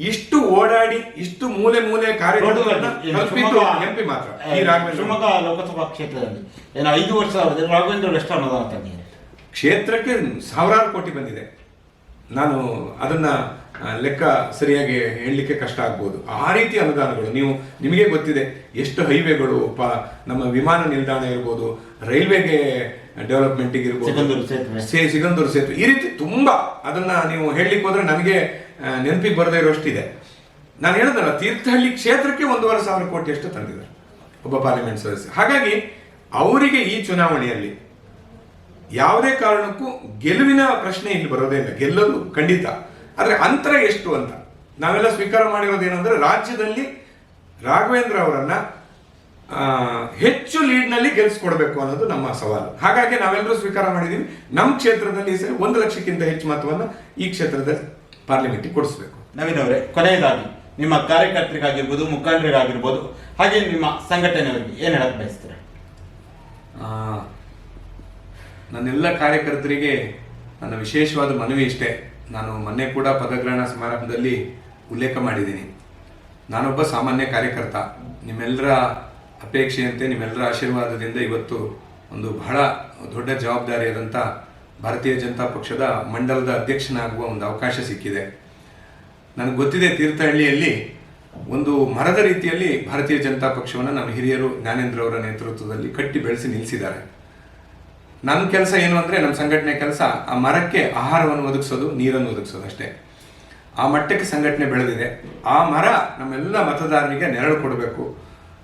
ಇಷ್ಟು ಓಡಾಡಿ ಇಷ್ಟು ಮೂಲೆ ಮೂಲೆ ಕಾರ್ಯ ಎಂಪಿ ಮಾತ್ರ ಈ ರಾಘವೇಂದ್ರ ಶಿವಮೊಗ್ಗ ಲೋಕಸಭಾ ಕ್ಷೇತ್ರದಲ್ಲಿ. ಏನು ಐದು ವರ್ಷ ರಾಘವೇಂದ್ರ ಎಷ್ಟು ಅನುದಾನ ತಂದಿದ್ದಾರೆ ಕ್ಷೇತ್ರಕ್ಕೆ ಸಾವಿರಾರು ಕೋಟಿ ಬಂದಿದೆ. ನಾನು ಅದನ್ನ ಲೆಕ್ಕ ಸರಿಯಾಗಿ ಹೇಳಲಿಕ್ಕೆ ಕಷ್ಟ ಆಗ್ಬೋದು. ಆ ರೀತಿ ಅನುದಾನಗಳು ನೀವು ನಿಮಗೆ ಗೊತ್ತಿದೆ ಎಷ್ಟು ಹೈವೇಗಳು ಪ ನಮ್ಮ ವಿಮಾನ ನಿಲ್ದಾಣ ಇರ್ಬೋದು ರೈಲ್ವೆಗೆ ಡೆವಲಪ್ಮೆಂಟಿಗೆ ಇರ್ಬೋದು. ಸೇ- ಸಿಗಂದೂರು ಸೇತುವೆ. ಈ ರೀತಿ ತುಂಬಾ ಅದನ್ನ ನೀವು ಹೇಳಲಿಕ್ಕೆ ಹೋದ್ರೆ ನನಗೆ ನೆನಪಿಗೆ ಬರದೇ ಇರೋಷ್ಟಿದೆ. ನಾನು ಹೇಳಿದಲ್ಲ ತೀರ್ಥಹಳ್ಳಿ ಕ್ಷೇತ್ರಕ್ಕೆ ಒಂದೂವರೆ ಸಾವಿರ ಕೋಟಿ ಅಷ್ಟು ತಂದಿದ್ದಾರೆ. ಒಬ್ಬ ಪಾರ್ಲಿಮೆಂಟ್ ಸದಸ್ಯ. ಹಾಗಾಗಿ ಅವರಿಗೆ ಈ ಚುನಾವಣೆಯಲ್ಲಿ ಯಾವುದೇ ಕಾರಣಕ್ಕೂ ಗೆಲುವಿನ ಪ್ರಶ್ನೆ ಇಲ್ಲಿ ಬರೋದೇ ಇಲ್ಲ. ಗೆಲ್ಲಲು ಖಂಡಿತ. ಆದರೆ ಅಂತರ ಎಷ್ಟು ಅಂತ? ನಾವೆಲ್ಲ ಸ್ವೀಕಾರ ಮಾಡಿರೋದು ಏನಂದ್ರೆ ರಾಜ್ಯದಲ್ಲಿ ರಾಘವೇಂದ್ರ ಅವರನ್ನ ಹೆಚ್ಚು ಲೀಡ್ನಲ್ಲಿ ಗೆಲ್ಸ್ಕೊಡ್ಬೇಕು ಅನ್ನೋದು ನಮ್ಮ ಸವಾಲು. ಹಾಗಾಗಿ ನಾವೆಲ್ಲರೂ ಸ್ವೀಕಾರ ಮಾಡಿದ್ದೀವಿ ನಮ್ಮ ಕ್ಷೇತ್ರದಲ್ಲಿ ಸರಿ ಒಂದು ಲಕ್ಷಕ್ಕಿಂತ ಹೆಚ್ಚು ಮತವನ್ನ ಈ ಕ್ಷೇತ್ರದಲ್ಲಿ ಪಾರ್ಲಿಮೆಂಟ್ಗೆ ಕೊಡಿಸ್ಬೇಕು. ನವೀನ್ ಅವರೇ ಕೊನೆಯದಾಗಿ ನಿಮ್ಮ ಕಾರ್ಯಕರ್ತರಿಗಾಗಿರ್ಬೋದು ಮುಖಂಡರಿಗಾಗಿರ್ಬೋದು ಹಾಗೆ ನಿಮ್ಮ ಸಂಘಟನೆಯವರಿಗೆ ಏನು ಹೇಳಕ್ ಬಯಸ್ತೀರಾ? ಆ, ನನ್ನೆಲ್ಲ ಕಾರ್ಯಕರ್ತರಿಗೆ ನನ್ನ ವಿಶೇಷವಾದ ಮನವಿ ಇಷ್ಟೇ. ನಾನು ಮೊನ್ನೆ ಕೂಡ ಪದಗ್ರಹಣ ಸಮಾರಂಭದಲ್ಲಿ ಉಲ್ಲೇಖ ಮಾಡಿದ್ದೀನಿ. ನಾನೊಬ್ಬ ಸಾಮಾನ್ಯ ಕಾರ್ಯಕರ್ತ. ನಿಮ್ಮೆಲ್ಲರ ಅಪೇಕ್ಷೆಯಂತೆ, ನಿಮ್ಮೆಲ್ಲರ ಆಶೀರ್ವಾದದಿಂದ ಇವತ್ತು ಒಂದು ಬಹಳ ದೊಡ್ಡ ಜವಾಬ್ದಾರಿಯಾದಂಥ ಭಾರತೀಯ ಜನತಾ ಪಕ್ಷದ ಮಂಡಲದ ಅಧ್ಯಕ್ಷನಾಗುವ ಒಂದು ಅವಕಾಶ ಸಿಕ್ಕಿದೆ. ನನಗೆ ಗೊತ್ತಿದೆ, ತೀರ್ಥಹಳ್ಳಿಯಲ್ಲಿ ಒಂದು ಮರದ ರೀತಿಯಲ್ಲಿ ಭಾರತೀಯ ಜನತಾ ಪಕ್ಷವನ್ನು ನಮ್ಮ ಹಿರಿಯರು ಜ್ಞಾನೇಂದ್ರ ಅವರ ನೇತೃತ್ವದಲ್ಲಿ ಕಟ್ಟಿ ಬೆಳೆಸಿ ನಿಲ್ಲಿಸಿದ್ದಾರೆ ನನ್ನ ಕೆಲಸ ಏನು ಅಂದರೆ ನಮ್ಮ ಸಂಘಟನೆ ಕೆಲಸ ಆ ಮರಕ್ಕೆ ಆಹಾರವನ್ನು ಒದಗಿಸೋದು, ನೀರನ್ನು ಒದಗಿಸೋದು ಅಷ್ಟೇ. ಆ ಮಟ್ಟಕ್ಕೆ ಸಂಘಟನೆ ಬೆಳೆದಿದೆ. ಆ ಮರ ನಮ್ಮೆಲ್ಲ ಮತದಾರರಿಗೆ ನೆರಳು ಕೊಡಬೇಕು,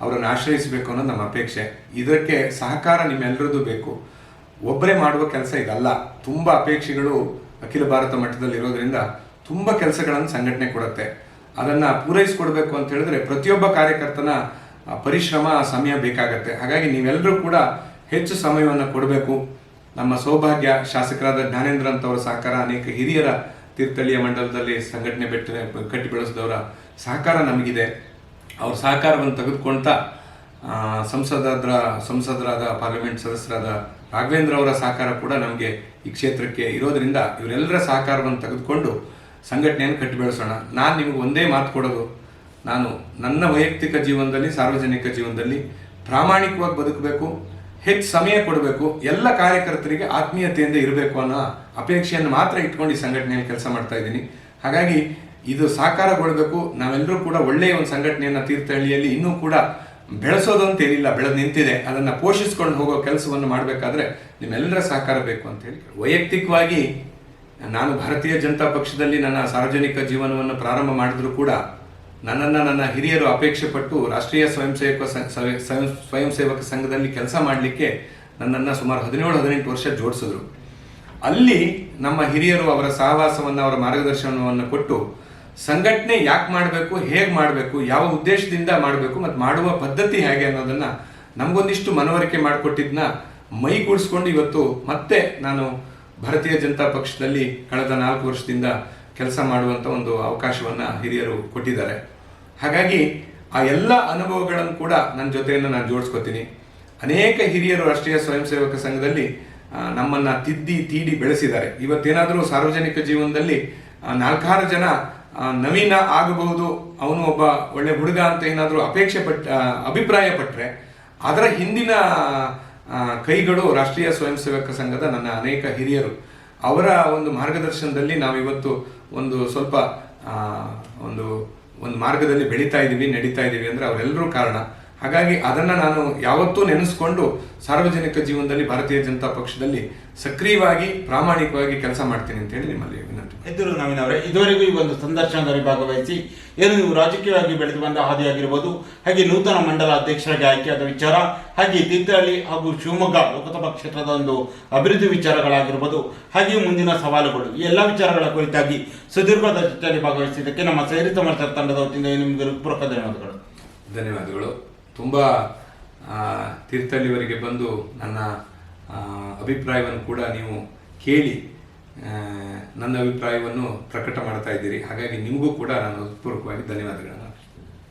ಅವರನ್ನು ಆಶ್ರಯಿಸಬೇಕು ಅನ್ನೋದು ನಮ್ಮ ಅಪೇಕ್ಷೆ. ಇದಕ್ಕೆ ಸಹಕಾರ ನಿಮ್ಮೆಲ್ಲರದ್ದು ಬೇಕು. ಒಬ್ಬರೇ ಮಾಡುವ ಕೆಲಸ ಇದಲ್ಲ. ತುಂಬ ಅಪೇಕ್ಷೆಗಳು ಅಖಿಲ ಭಾರತ ಮಟ್ಟದಲ್ಲಿ ಇರೋದ್ರಿಂದ ತುಂಬ ಕೆಲಸಗಳನ್ನು ಸಂಘಟನೆ ಕೊಡುತ್ತೆ. ಅದನ್ನು ಪೂರೈಸಿಕೊಡ್ಬೇಕು ಅಂತ ಹೇಳಿದ್ರೆ ಪ್ರತಿಯೊಬ್ಬ ಕಾರ್ಯಕರ್ತನ ಪರಿಶ್ರಮ, ಸಮಯ ಬೇಕಾಗತ್ತೆ. ಹಾಗಾಗಿ ನೀವೆಲ್ಲರೂ ಕೂಡ ಹೆಚ್ಚು ಸಮಯವನ್ನು ಕೊಡಬೇಕು. ನಮ್ಮ ಸೌಭಾಗ್ಯ ಶಾಸಕರಾದ ಜ್ಞಾನೇಂದ್ರ ಅಂತವರ ಸಹಕಾರ ಅನೇಕ ಹಿರಿಯರ ತೀರ್ಥಳ್ಳಿಯ ಮಂಡಲದಲ್ಲಿ ಸಂಘಟನೆ ಬೆಟ್ಟ ಕಟ್ಟಿ ಬೆಳೆಸಿದವರ ಸಹಕಾರ ನಮಗಿದೆ. ಅವ್ರ ಸಹಕಾರವನ್ನು ತೆಗೆದುಕೊಳ್ತಾ ಸಂಸದರ ಸಂಸದರಾದ ಪಾರ್ಲಿಮೆಂಟ್ ಸದಸ್ಯರಾದ ರಾಘವೇಂದ್ರ ಅವರ ಸಹಕಾರ ಕೂಡ ನಮಗೆ ಈ ಕ್ಷೇತ್ರಕ್ಕೆ ಇರೋದರಿಂದ ಇವರೆಲ್ಲರ ಸಹಕಾರವನ್ನು ತೆಗೆದುಕೊಂಡು ಸಂಘಟನೆಯನ್ನು ಕಟ್ಟಿ ಬೆಳೆಸೋಣ. ನಾನು ನಿಮಗೆ ಒಂದೇ ಮಾತು ಕೊಡೋದು. ನಾನು ನನ್ನ ವೈಯಕ್ತಿಕ ಜೀವನದಲ್ಲಿ, ಸಾರ್ವಜನಿಕ ಜೀವನದಲ್ಲಿ ಪ್ರಾಮಾಣಿಕವಾಗಿ ಬದುಕಬೇಕು. ಹೆಚ್ಚು ಸಮಯ ಕೊಡಬೇಕು, ಎಲ್ಲ ಕಾರ್ಯಕರ್ತರಿಗೆ ಆತ್ಮೀಯತೆಯಿಂದ ಇರಬೇಕು ಅನ್ನೋ ಅಪೇಕ್ಷೆಯನ್ನು ಮಾತ್ರ ಇಟ್ಕೊಂಡು ಈ ಸಂಘಟನೆಯಲ್ಲಿ ಕೆಲಸ ಮಾಡ್ತಾ ಇದ್ದೀನಿ. ಹಾಗಾಗಿ ಇದು ಸಾಕಾರಗೊಳ್ಬೇಕು, ನಾವೆಲ್ಲರೂ ಕೂಡ ಒಳ್ಳೆಯ ಒಂದು ಸಂಘಟನೆಯನ್ನ ತೀರ್ಥಹಳ್ಳಿಯಲ್ಲಿ ಇನ್ನೂ ಕೂಡ ಬೆಳೆಸೋದು ಅಂತ ಏನಿಲ್ಲ, ಬೆಳೆದು ನಿಂತಿದೆ. ಅದನ್ನ ಪೋಷಿಸ್ಕೊಂಡು ಹೋಗೋ ಕೆಲಸವನ್ನು ಮಾಡಬೇಕಾದ್ರೆ ನಿಮ್ಮೆಲ್ಲರ ಸಹಕಾರ ಬೇಕು ಅಂತ ಹೇಳಿ ವೈಯಕ್ತಿಕವಾಗಿ ನಾನು ಭಾರತೀಯ ಜನತಾ ಪಕ್ಷದಲ್ಲಿ ನನ್ನ ಸಾರ್ವಜನಿಕ ಜೀವನವನ್ನು ಪ್ರಾರಂಭ ಮಾಡಿದ್ರು ಕೂಡ ನನ್ನನ್ನು ನನ್ನ ಹಿರಿಯರು ಅಪೇಕ್ಷೆ ಪಟ್ಟು ರಾಷ್ಟ್ರೀಯ ಸ್ವಯಂ ಸೇವಕ ಸ್ವಯಂ ಸೇವಕ ಸಂಘದಲ್ಲಿ ಕೆಲಸ ಮಾಡಲಿಕ್ಕೆ ನನ್ನನ್ನು ಸುಮಾರು ಹದಿನೇಳು, ಹದಿನೆಂಟು ವರ್ಷ ಜೋಡಿಸಿದ್ರು. ಅಲ್ಲಿ ನಮ್ಮ ಹಿರಿಯರು ಅವರ ಸಹವಾಸವನ್ನು, ಅವರ ಮಾರ್ಗದರ್ಶನವನ್ನು ಕೊಟ್ಟು ಸಂಘಟನೆ ಯಾಕೆ ಮಾಡಬೇಕು, ಹೇಗೆ ಮಾಡಬೇಕು, ಯಾವ ಉದ್ದೇಶದಿಂದ ಮಾಡಬೇಕು ಮತ್ತು ಮಾಡುವ ಪದ್ಧತಿ ಹೇಗೆ ಅನ್ನೋದನ್ನು ನಮಗೊಂದಿಷ್ಟು ಮನವರಿಕೆ ಮಾಡಿಕೊಟ್ಟಿದ್ದನ್ನ ಮೈಗೂಡಿಸ್ಕೊಂಡು ಇವತ್ತು ಮತ್ತೆ ನಾನು ಭಾರತೀಯ ಜನತಾ ಪಕ್ಷದಲ್ಲಿ ಕಳೆದ ನಾಲ್ಕು ವರ್ಷದಿಂದ ಕೆಲಸ ಮಾಡುವಂಥ ಒಂದು ಅವಕಾಶವನ್ನು ಹಿರಿಯರು ಕೊಟ್ಟಿದ್ದಾರೆ. ಹಾಗಾಗಿ ಆ ಎಲ್ಲ ಅನುಭವಗಳನ್ನು ಕೂಡ ನನ್ನ ಜೊತೆಯನ್ನು ನಾನು ಜೋಡಿಸ್ಕೋತೀನಿ. ಅನೇಕ ಹಿರಿಯರು ರಾಷ್ಟ್ರೀಯ ಸ್ವಯಂ ಸೇವಕ ಸಂಘದಲ್ಲಿ ನಮ್ಮನ್ನು ತಿದ್ದಿ, ತೀಡಿ ಬೆಳೆಸಿದ್ದಾರೆ. ಇವತ್ತೇನಾದರೂ ಸಾರ್ವಜನಿಕ ಜೀವನದಲ್ಲಿ ನಾಲ್ಕಾರು ಜನ ನವೀನ ಆಗಬಹುದು, ಅವನು ಒಬ್ಬ ಒಳ್ಳೆ ಹುಡುಗ ಅಂತ ಏನಾದರೂ ಅಪೇಕ್ಷೆ ಪಟ್ಟ ಅಭಿಪ್ರಾಯ ಪಟ್ಟರೆ ಅದರ ಹಿಂದಿನ ಕೈಗಳು ರಾಷ್ಟ್ರೀಯ ಸ್ವಯಂ ಸೇವಕ ಸಂಘದ ನನ್ನ ಅನೇಕ ಹಿರಿಯರು. ಅವರ ಒಂದು ಮಾರ್ಗದರ್ಶನದಲ್ಲಿ ನಾವಿವತ್ತು ಒಂದು ಸ್ವಲ್ಪ ಒಂದು ಒಂದು ಮಾರ್ಗದಲ್ಲಿ ಬೆಳೀತಾ ಇದ್ದೀವಿ ನಡೀತಾ ಇದ್ದೀವಿ ಅಂದರೆ ಅವರೆಲ್ಲರೂ ಕಾರಣ. ಹಾಗಾಗಿ ಅದನ್ನು ನಾನು ಯಾವತ್ತೂ ನೆನೆಸ್ಕೊಂಡು ಸಾರ್ವಜನಿಕ ಜೀವನದಲ್ಲಿ ಭಾರತೀಯ ಜನತಾ ಪಕ್ಷದಲ್ಲಿ ಸಕ್ರಿಯವಾಗಿ, ಪ್ರಾಮಾಣಿಕವಾಗಿ ಕೆಲಸ ಮಾಡ್ತೀನಿ ಅಂತ ಹೇಳಿ ನಿಮ್ಮಲ್ಲಿ ಎದುರು ನವೀನ್ ಅವರೇ. ಇದುವರೆಗೂ ಈ ಒಂದು ಸಂದರ್ಶನದಲ್ಲಿ ಭಾಗವಹಿಸಿ ಏನು ನೀವು ರಾಜಕೀಯವಾಗಿ ಬೆಳೆದು ಬಂದ ಹಾದಿಯಾಗಿರ್ಬೋದು, ಹಾಗೆ ನೂತನ ಮಂಡಲ ಅಧ್ಯಕ್ಷರಾಗಿ ಆಯ್ಕೆಯಾದ ವಿಚಾರ, ಹಾಗೆ ತೀರ್ಥಹಳ್ಳಿ ಹಾಗೂ ಶಿವಮೊಗ್ಗ ಲೋಕಸಭಾ ಕ್ಷೇತ್ರದ ಒಂದು ಅಭಿವೃದ್ಧಿ ವಿಚಾರಗಳಾಗಿರ್ಬೋದು ಹಾಗೆ ಮುಂದಿನ ಸವಾಲುಗಳು, ಈ ಎಲ್ಲ ವಿಚಾರಗಳ ಕುರಿತಾಗಿ ಸುದೀರ್ಘ ಚರ್ಚೆಯಲ್ಲಿ ಭಾಗವಹಿಸಿದ್ದಕ್ಕೆ ನಮ್ಮ ಸೈರಿ ಸಮರ್ಥರ ತಂಡದ ವತಿಯಿಂದ ನಿಮಗೆ ಹೃತ್ಪೂರ್ವಕ ಧನ್ಯವಾದಗಳು. ಧನ್ಯವಾದಗಳು. ತುಂಬ ತೀರ್ಥಹಳ್ಳಿವರೆಗೆ ಬಂದು ನನ್ನ ಅಭಿಪ್ರಾಯವನ್ನು ಕೂಡ ನೀವು ಕೇಳಿ ನನ್ನ ಅಭಿಪ್ರಾಯವನ್ನು ಪ್ರಕಟ ಮಾಡ್ತಾ ಇದ್ದೀರಿ. ಹಾಗಾಗಿ ನಿಮಗೂ ಕೂಡ ನಾನು ಪೂರ್ವಕವಾಗಿ ಧನ್ಯವಾದಗಳನ್ನು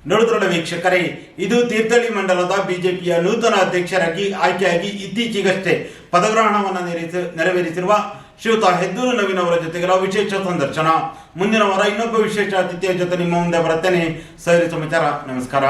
ನೋಡಿದ್ರಲ್ಲ ವೀಕ್ಷಕರೇ, ಇದು ತೀರ್ಥಹಳ್ಳಿ ಮಂಡಲದ ಬಿಜೆಪಿಯ ನೂತನ ಅಧ್ಯಕ್ಷರಾಗಿ, ಆಯ್ಕೆಯಾಗಿ ಇತ್ತೀಚೆಗಷ್ಟೇ ಪದಗ್ರಹಣವನ್ನು ನೆರವೇರಿಸಿ- ನೆರವೇರಿಸಿರುವ ಶ್ರೀಯುತ ಹೆದ್ದೂರು ನವೀನ್ ಅವರ ಜೊತೆಗಿರುವ ವಿಶೇಷ ಸಂದರ್ಶನ. ಮುಂದಿನ ವಾರ ಇನ್ನೊಬ್ಬ ವಿಶೇಷ ಅತಿಥಿಯ ಜೊತೆ ನಿಮ್ಮ ಮುಂದೆ ಬರುತ್ತೇನೆ. ಸರಿ ಸಮಾಚಾರ, ನಮಸ್ಕಾರ.